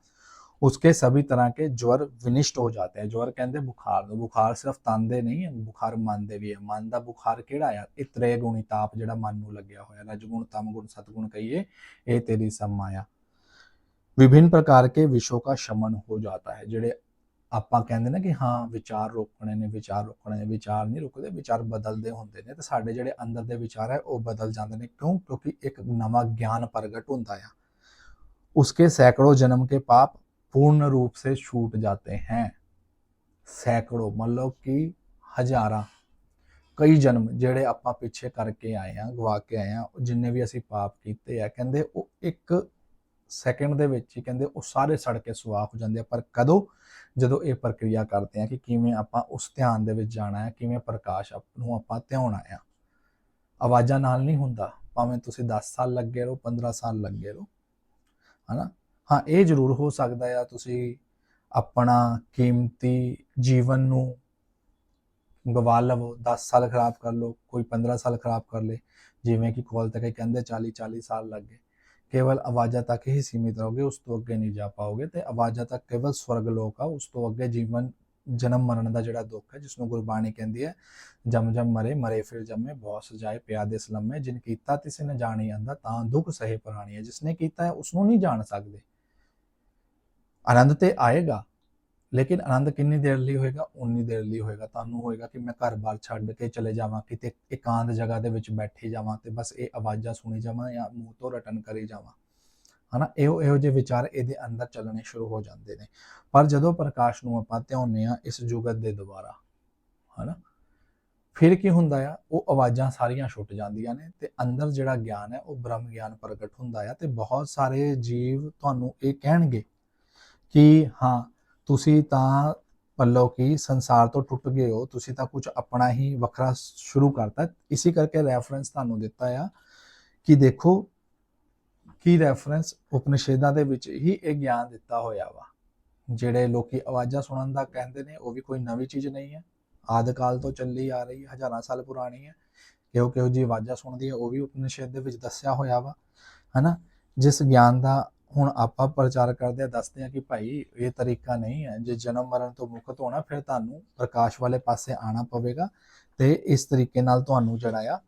उसके सभी तरह के ज्वर विनिष्ट हो जाते हैं ज्वर कहते बुखार बुखार सिर्फ तांदे नहीं है बुखार ਮੰਦੇ ਵੀ ਹੈ ਮਨ ਦਾ ਬੁਖਾਰ ਕਿਹੜਾ ਆ ਇਹ ਤ੍ਰੇ ਗੁਣੀ ਤਾਪ ਜਿਹੜਾ ਮਨ ਨੂੰ ਲੱਗਿਆ ਹੋਇਆ ਰਜਗੁਣ ਤਮਗੁਣ ਸਤਗੁਣ ਕਹੀਏ ਇਹ ਤੇਰੀ ਸਮਾਇਆ विभिन्न प्रकार के विषों का शमन हो जाता है ਜਿਹੜੇ ਆਪਾਂ ਕਹਿੰਦੇ ਨਾ ਕਿ ਹਾਂ, ਵਿਚਾਰ ਰੋਕਣੇ ਨੇ, ਵਿਚਾਰ ਰੋਕਣੇ ਨੇ, ਵਿਚਾਰ ਨਹੀਂ ਰੁਕਦੇ, ਵਿਚਾਰ ਬਦਲਦੇ ਹੁੰਦੇ ਨੇ ਤੇ ਸਾਡੇ ਜਿਹੜੇ ਅੰਦਰ ਦੇ ਵਿਚਾਰ ਹੈ, ਉਹ ਬਦਲ ਜਾਂਦੇ ਨੇ। ਕਿਉਂ? ਕਿਉਂਕਿ ਇੱਕ ਨਵਾਂ ਗਿਆਨ ਪ੍ਰਗਟ ਹੁੰਦਾ ਆ। ਉਸਕੇ ਸੈਂਕੜੋਂ ਜਨਮ ਕੇ ਪਾਪ ਪੂਰਨ ਰੂਪ ਸੇ ਛੂਟ ਜਾਤੇ ਹੈ। ਸੈਂਕੜੋਂ ਮਤਲਬ ਕਿ ਹਜ਼ਾਰਾਂ। ਕਈ ਜਨਮ ਜਿਹੜੇ ਆਪਾਂ ਪਿੱਛੇ ਕਰਕੇ ਆਏ ਆ ਗਵਾ ਕੇ ਆਏ ਆ ਜਿੰਨੇ ਵੀ ਅਸੀਂ ਪਾਪ ਕੀਤੇ ਆ, ਕਹਿੰਦੇ ਉਹ ਇੱਕ ਸੈਕਿੰਡ ਦੇ ਵਿੱਚ ਹੀ ਕਹਿੰਦੇ ਉਹ ਸਾਰੇ ਸੜ ਕੇ ਸੁਆਹ ਹੋ ਜਾਂਦੇ ਆ। ਪਰ ਕਦੋਂ? ਜਦੋਂ ਇਹ ਪ੍ਰਕਿਰਿਆ ਕਰਦੇ ਆ ਕਿ ਕਿਵੇਂ ਆਪਾਂ ਉਸ ਧਿਆਨ ਦੇ ਵਿੱਚ ਜਾਣਾ ਹੈ, ਕਿਵੇਂ ਪ੍ਰਕਾਸ਼ ਆਪ ਨੂੰ ਆਪਾਂ ਧਿਆਉਣਾ ਆ ਆਵਾਜ਼ਾਂ ਨਾਲ ਨਹੀਂ ਹੁੰਦਾ, ਭਾਵੇਂ ਤੁਸੀਂ 10 ਸਾਲ ਲੱਗੇ ਰਹੋ 15 ਸਾਲ ਲੱਗੇ ਰਹੋ, ਹਨਾ? ਹਾਂ, ਇਹ ਜ਼ਰੂਰ ਹੋ ਸਕਦਾ ਆ ਤੁਸੀਂ ਆਪਣਾ ਕੀਮਤੀ ਜੀਵਨ ਨੂੰ ਗਵਾ ਲਵੋ 10 ਸਾਲ ਖਰਾਬ ਕਰ ਲਓ, ਕੋਈ 15 ਸਾਲ ਖਰਾਬ ਕਰ ਲੇ, ਜਿਵੇਂ ਕਿ ਕੋਲ ਤੱਕ ਇਹ ਕਹਿੰਦੇ 40 40 ਸਾਲ ਲੱਗੇ। ਕੇਵਲ ਆਵਾਜ਼ਾਂ ਤੱਕ ਹੀ ਸੀਮਿਤ ਰਹੋਗੇ, ਉਸ ਤੋਂ ਅੱਗੇ ਨਹੀਂ ਜਾ ਪਾਓਗੇ ਤੇ ਆਵਾਜ਼ਾਂ ਤੱਕ ਕੇਵਲ ਸਵਰਗ ਲੋਕ ਆ, ਉਸ ਤੋਂ ਅੱਗੇ ਜੀਵਨ, ਜਨਮ ਮਰਨ ਦਾ ਜਿਹੜਾ ਦੁੱਖ ਹੈ ਜਿਸ ਨੂੰ ਗੁਰਬਾਣੀ ਕਹਿੰਦੀ ਹੈ, ਜਮ ਜਮ ਮਰੇ ਮਰੇ ਫਿਰ ਜੰਮੇ, ਬਹੁਤ ਸਜਾਏ ਪਿਆਦੇ ਸਲਮੇ ਜਿਨ ਕੀਤਾ ਤਿਸ ਨੇ ਜਾਣੀ ਆਂਦਾ, ਤਾਂ ਦੁੱਖ ਸਹੇ ਪ੍ਰਾਣੀ ਹੈ ਜਿਸਨੇ ਕੀਤਾ ਹੈ ਉਸ ਨੂੰ ਨਹੀਂ ਜਾਣ ਸਕਦੇ। ਆਨੰਦ ਤੇ ਆਏਗਾ ਲੇਕਿਨ ਆਨੰਦ ਕਿੰਨੀ ਦੇਰ ਲਈ ਹੋਏਗਾ? ਉਨੀ ਦੇਰ ਲਈ ਹੋਏਗਾ। ਤੁਹਾਨੂੰ ਹੋਏਗਾ ਕਿ ਮੈਂ ਘਰ-ਬਾਰ ਛੱਡ ਕੇ ਚਲੇ ਜਾਵਾਂ, ਕਿਤੇ ਇਕਾਂਤ ਜਗ੍ਹਾ ਦੇ ਵਿੱਚ ਬੈਠੇ ਜਾਵਾਂ ਤੇ ਬਸ ਇਹ ਆਵਾਜ਼ਾਂ ਸੁਣੀ ਜਾਵਾਂ ਜਾਂ ਮੂੰਹ ਤੋਂ ਰਟਨ ਕਰੀ ਜਾਵਾਂ। ਹਨਾ? ਇਹੋ ਇਹੋ ਜਿਹੇ ਵਿਚਾਰ ਇਹਦੇ ਅੰਦਰ ਚੱਲਣੇ ਸ਼ੁਰੂ ਹੋ ਜਾਂਦੇ ਨੇ। ਪਰ ਜਦੋਂ ਪ੍ਰਕਾਸ਼ ਨੂੰ ਆਪਾਂ ਧਿਆਉਂਦੇ ਆ ਇਸ ਜੁਗਤ ਦੇ ਦੁਆਰਾ, ਹਨਾ? ਫਿਰ ਕੀ ਹੁੰਦਾ ਆ? ਉਹ ਆਵਾਜ਼ਾਂ ਸਾਰੀਆਂ ਛੁੱਟ ਜਾਂਦੀਆਂ ਨੇ ਤੇ ਅੰਦਰ ਜਿਹੜਾ ਗਿਆਨ ਹੈ, ਉਹ ਬ੍ਰਹਮ ਗਿਆਨ ਪ੍ਰਗਟ ਹੁੰਦਾ ਆ ਤੇ ਬਹੁਤ ਸਾਰੇ ਜੀਵ ਤੁਹਾਨੂੰ ਇਹ ਕਹਿਣਗੇ ਕਿ ਹਾਂ ਤੁਸੀਂ ਤਾਂ ਪੱਲੋ ਕੀ ਸੰਸਾਰ ਤੋਂ ਟੁੱਟ ਗਏ ਹੋ, ਤੁਸੀਂ ਤਾਂ ਕੁਝ ਆਪਣਾ ਹੀ ਵੱਖਰਾ ਸ਼ੁਰੂ ਕਰਤਾ। ਇਸੇ ਕਰਕੇ ਰੈਫਰੈਂਸ ਤੁਹਾਨੂੰ ਦਿੱਤਾ ਆ ਕਿ ਦੇਖੋ ਕੀ ਰੈਫਰੈਂਸ ਉਪਨਿਸ਼ੇਦਾਂ ਦੇ ਵਿੱਚ ਹੀ ਇਹ ਗਿਆਨ ਦਿੱਤਾ ਹੋਇਆ ਵਾ। ਜਿਹੜੇ ਲੋਕੀ ਆਵਾਜ਼ਾਂ ਸੁਣਨ ਦਾ ਕਹਿੰਦੇ ਨੇ, ਉਹ ਵੀ ਕੋਈ ਨਵੀਂ ਚੀਜ਼ ਨਹੀਂ ਹੈ। ਆਦਿ ਕਾਲ ਤੋਂ ਚੱਲੀ ਆ ਰਹੀ ਹਜ਼ਾਰਾਂ ਸਾਲ ਪੁਰਾਣੀ ਹੈ। ਕਿਉਂ ਕਿਉਂ ਜੀ ਆਵਾਜ਼ਾਂ ਸੁਣਦੀ ਹੈ, ਉਹ ਵੀ ਉਪਨਿਸ਼ੇਦ ਦੇ ਵਿੱਚ ਦੱਸਿਆ ਹੋਇਆ ਵਾ। ਹਨਾ? ਜਿਸ ਗਿਆਨ ਦਾ ਹੁਣ ਆਪਾਂ ਪ੍ਰਚਾਰ ਕਰਦੇ ਆ ਦੱਸਦੇ ਆ ਕਿ ਭਾਈ ਇਹ ਤਰੀਕਾ ਨਹੀਂ ਹੈ। ਜੇ ਜਨਮ ਮਰਨ ਤੋਂ ਮੁਕਤ ਹੋਣਾ ਫਿਰ ਤੁਹਾਨੂੰ ਪ੍ਰਕਾਸ਼ ਵਾਲੇ ਪਾਸੇ ਆਣਾ ਪਵੇਗਾ ਤੇ ਇਸ ਤਰੀਕੇ ਨਾਲ ਤੁਹਾਨੂੰ ਜਿਹੜਾ ਆ,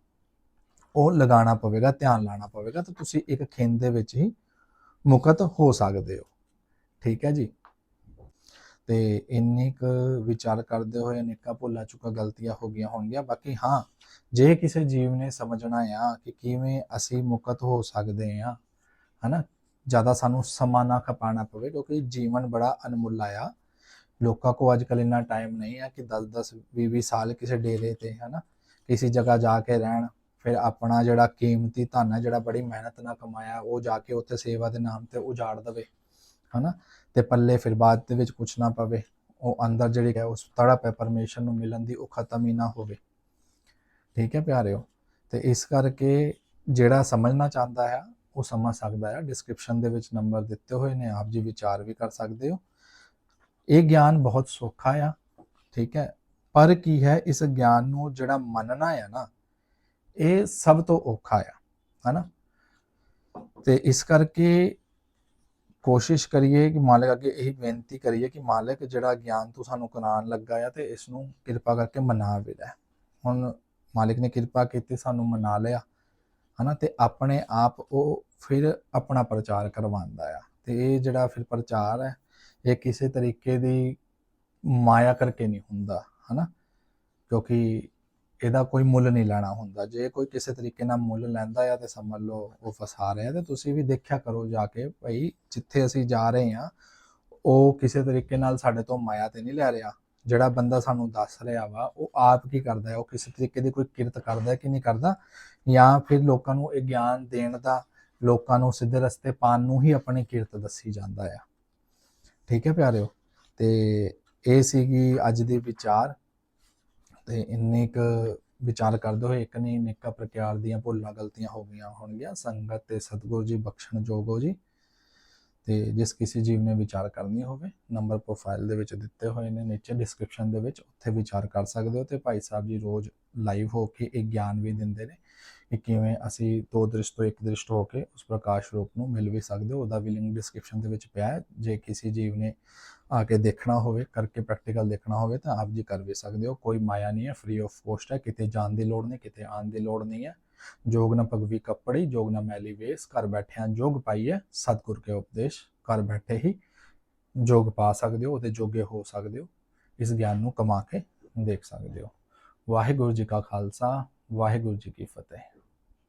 ਉਹ ਲਗਾਉਣਾ ਪਵੇਗਾ, ਧਿਆਨ ਲਾਣਾ ਪਵੇਗਾ ਤਾਂ ਤੁਸੀਂ ਇੱਕ ਖਿੰਦ ਦੇ ਵਿੱਚ ਹੀ ਮੁਕਤ ਹੋ ਸਕਦੇ ਹੋ। ਠੀਕ ਹੈ ਜੀ? ਤੇ ਇੰਨੀ ਕੁ ਵਿਚਾਰ ਕਰਦੇ ਹੋਏ ਅਨੇਕਾਂ ਭੁੱਲਾਂ ਚੁੱਕਾ, ਗਲਤੀਆਂ ਹੋ ਗਈਆਂ ਹੋਣਗੀਆਂ। ਬਾਕੀ ਹਾਂ, ਜੇ ਕਿਸੇ ਜੀਵ ਨੇ ਸਮਝਣਾ ਆ ਕਿ ਕਿਵੇਂ ਅਸੀਂ ਮੁਕਤ ਹੋ ਸਕਦੇ ਆ ਹਨਾ ਜ਼ਿਆਦਾ ਸਾਨੂੰ ਸਮਾਂ ਨਾ ਖਪਾਣਾ ਪਵੇ, ਕਿਉਂਕਿ ਜੀਵਨ ਬੜਾ ਅਨਮੁੱਲਾ ਆ। ਲੋਕਾਂ ਕੋ ਅੱਜ ਕੱਲ੍ਹ ਇੰਨਾ ਟਾਈਮ ਨਹੀਂ ਹੈ ਕਿ 10-10 20-20 ਸਾਲ ਕਿਸੇ ਡੇਰੇ ਤੇ, ਹਨਾ, ਕਿਸੇ ਜਗ੍ਹਾ ਜਾ ਕੇ ਰਹਿਣ। ਫਿਰ ਆਪਣਾ ਜਿਹੜਾ ਕੀਮਤੀ ਧਨ ਹੈ ਜਿਹੜਾ ਬੜੀ ਮਿਹਨਤ ਨਾਲ ਕਮਾਇਆ, ਉਹ ਜਾ ਕੇ ਉੱਥੇ ਸੇਵਾ ਦੇ ਨਾਮ ਤੇ ਉਜਾੜ ਦਵੇ, ਹਨਾ। ਤੇ ਪੱਲੇ ਫਿਰ ਬਾਅਦ ਦੇ ਵਿੱਚ ਕੁਛ ਨਾ ਪਵੇ, ਉਹ ਅੰਦਰ ਜਿਹੜੀ ਹੈ, ਉਸ ਤੜਪ ਹੈ, ਪਰਮੇਸ਼ਰ ਨੂੰ ਮਿਲਣ ਦੀ, ਉਹ ਖਤਮ ਹੀ ਨਾ ਹੋਵੇ। ਠੀਕ ਹੈ ਪਿਆਰਿਓ, ਤੇ ਇਸ ਕਰਕੇ ਜਿਹੜਾ ਸਮਝਣਾ ਚਾਹੁੰਦਾ ਹੈ ਉਹ ਸਮਝ ਸਕਦਾ ਹੈ। ਡਿਸਕ੍ਰਿਪਸ਼ਨ ਦੇ ਵਿੱਚ ਨੰਬਰ ਦਿੱਤੇ ਹੋਏ ਨੇ। ਆਪ ਜੀ ਵਿਚਾਰ ਵੀ ਕਰ ਸਕਦੇ ਹੋ। ਇਹ ਗਿਆਨ ਬਹੁਤ ਸੌਖਾ ਆ, ਠੀਕ ਹੈ। ਪਰ ਕੀ ਹੈ, ਇਸ ਗਿਆਨ ਨੂੰ ਜਿਹੜਾ ਮੰਨਣਾ ਹੈ ਨਾ, ਇਹ ਸਭ ਤੋਂ ਔਖਾ ਆ, ਹਨਾ? ਤੇ ਇਸ ਕਰਕੇ ਕੋਸ਼ਿਸ਼ ਕਰੀਏ ਕਿ ਮਾਲਕ ਅੱਗੇ ਇਹੀ ਬੇਨਤੀ ਕਰੀਏ ਕਿ ਮਾਲਕ ਜਿਹੜਾ ਗਿਆਨ ਤੂੰ ਸਾਨੂੰ ਕਰਾਉਣ ਲੱਗਾ ਆ ਤੇ ਇਸ ਨੂੰ ਕਿਰਪਾ ਕਰਕੇ ਮਨਾ ਵੀ ਲੈ। ਹੁਣ ਮਾਲਕ ਨੇ ਕਿਰਪਾ ਕੀਤੀ, ਸਾਨੂੰ ਮਨਾ ਲਿਆ, ਹਨਾ? ਤੇ ਆਪਣੇ ਆਪ ਉਹ ਫਿਰ ਆਪਣਾ ਪ੍ਰਚਾਰ ਕਰਵਾਉਂਦਾ ਆ। ਤੇ ਇਹ ਜਿਹੜਾ ਫਿਰ ਪ੍ਰਚਾਰ ਹੈ, ਇਹ ਕਿਸੇ ਤਰੀਕੇ ਦੀ ਮਾਇਆ ਕਰਕੇ ਨਹੀਂ ਹੁੰਦਾ, ਹਨਾ? ਕਿਉਂਕਿ ਇਹਦਾ ਕੋਈ ਮੁੱਲ ਨਹੀਂ ਲੈਣਾ ਹੁੰਦਾ। ਜੇ ਕੋਈ ਕਿਸੇ ਤਰੀਕੇ ਨਾਲ ਮੁੱਲ ਲੈਂਦਾ ਆ ਤੇ ਸਮਝ ਲਓ ਉਹ ਫਸਾ ਰਿਹਾ ਤੇ ਤੁਸੀਂ ਵੀ ਦੇਖਿਆ ਕਰੋ ਜਾ ਕੇ ਭਾਈ ਜਿੱਥੇ ਅਸੀਂ ਜਾ ਰਹੇ ਆ ਉਹ ਕਿਸੇ ਤਰੀਕੇ ਨਾਲ ਸਾਡੇ ਤੋਂ ਮਾਇਆ ਤੇ ਨਹੀਂ ਲੈ ਰਿਹਾ। ਜਿਹੜਾ ਬੰਦਾ ਸਾਨੂੰ ਦੱਸ ਰਿਹਾ ਵਾ, ਉਹ ਆਪ ਕੀ ਕਰਦਾ ਹੈ? ਉਹ ਕਿਸੇ ਤਰੀਕੇ ਦੀ ਕੋਈ ਕਿਰਤ ਕਰਦਾ ਹੈ ਕਿ ਨਹੀਂ ਕਰਦਾ? ਜਾਂ ਫਿਰ ਲੋਕਾਂ ਨੂੰ ਇਹ ਗਿਆਨ ਦੇਣ ਦਾ ਲੋਕਾਂ ਨੂੰ ਸਿੱਧੇ ਰਸਤੇ ਪਾਣ ਨੂੰ ਹੀ ਆਪਣੀ ਕਿਰਤ ਦੱਸੀ ਜਾਂਦਾ ਆ। ਠੀਕ ਹੈ ਪਿਆਰਿਓ? ਤੇ ਇਹ ਸੀਗੀ ਅੱਜ ਦੇ ਵਿਚਾਰ। ਤੇ ਇੰਨੇ ਕੁ ਵਿਚਾਰ ਕਰਦੇ ਹੋਏ ਇੱਕ ਨਹੀਂ ਨਿੱਕਾ ਪ੍ਰਕਾਰ ਦੀਆਂ ਭੁੱਲਾਂ ਗਲਤੀਆਂ ਹੋ ਗਈਆਂ ਹੋਣਗੀਆਂ। ਸੰਗਤ ਤੇ ਸਤਿਗੁਰੂ ਜੀ ਬਖਸ਼ਣ ਜੋਗੋ ਜੀ। ਤੇ ਜਿਸ ਕਿਸੇ ਜੀਵ ਨੇ ਵਿਚਾਰ ਕਰਨੀ ਹੋਵੇ, ਨੰਬਰ ਪ੍ਰੋਫਾਈਲ ਦੇ ਵਿੱਚ ਦਿੱਤੇ ਹੋਏ ਨੇ, ਨੀਚੇ ਡਿਸਕ੍ਰਿਪਸ਼ਨ ਦੇ ਵਿੱਚ ਉੱਥੇ ਵਿਚਾਰ ਕਰ ਸਕਦੇ ਹੋ। ਤੇ ਭਾਈ ਸਾਹਿਬ ਜੀ ਰੋਜ਼ ਲਾਈਵ ਹੋ ਕੇ ਇਹ ਗਿਆਨ ਵੀ ਦਿੰਦੇ ਨੇ। ਕਿ ਕਿਵੇਂ ਅਸੀਂ ਦੋ ਦ੍ਰਿਸ਼ ਤੋਂ ਇੱਕ ਦ੍ਰਿਸ਼ਟ ਹੋ ਕੇ ਉਸ ਪ੍ਰਕਾਸ਼ ਰੂਪ ਨੂੰ ਮਿਲ ਵੀ ਸਕਦੇ ਹੋ, ਉਹਦਾ ਵੀ ਲਿੰਕ ਡਿਸਕ੍ਰਿਪਸ਼ਨ ਦੇ ਵਿੱਚ ਪਿਆ ਹੈ। ਜੇ ਕਿਸੇ ਜੀਵ ਨੇ ਆ ਕੇ ਦੇਖਣਾ ਹੋਵੇ, ਕਰਕੇ ਪ੍ਰੈਕਟੀਕਲ ਦੇਖਣਾ ਹੋਵੇ ਤਾਂ ਆਪ ਜੀ ਕਰ ਵੀ ਸਕਦੇ ਹੋ। ਕੋਈ ਮਾਇਆ ਨਹੀਂ ਹੈ ਫ੍ਰੀ ਆਫ ਕੋਸਟ ਹੈ। ਕਿਤੇ ਜਾਣ ਦੀ ਲੋੜ ਨਹੀਂ, ਕਿਤੇ ਆਉਣ ਦੀ ਲੋੜ ਨਹੀਂ ਹੈ। ਜੋਗ ਨਾ ਭਗਵੀ ਕੱਪੜੀ, ਜੋਗ ਨਾ ਮੈਲੀ ਵੇਸ, ਘਰ ਬੈਠਿਆਂ ਜੋਗ ਪਾਈਏ ਸਤਿਗੁਰ ਕੇ ਉਪਦੇਸ਼, ਘਰ ਬੈਠੇ ਹੀ ਜੋਗ ਪਾ ਸਕਦੇ ਹੋ, ਉਹਦੇ ਜੋਗੇ ਹੋ ਸਕਦੇ ਹੋ। ਇਸ ਗਿਆਨ ਨੂੰ ਕਮਾ ਕੇ ਦੇਖ ਸਕਦੇ ਹੋ। ਵਾਹਿਗੁਰੂ ਜੀ ਕਾ ਖਾਲਸਾ, ਵਾਹਿਗੁਰੂ ਜੀ ਕੀ ਫਤਿਹ।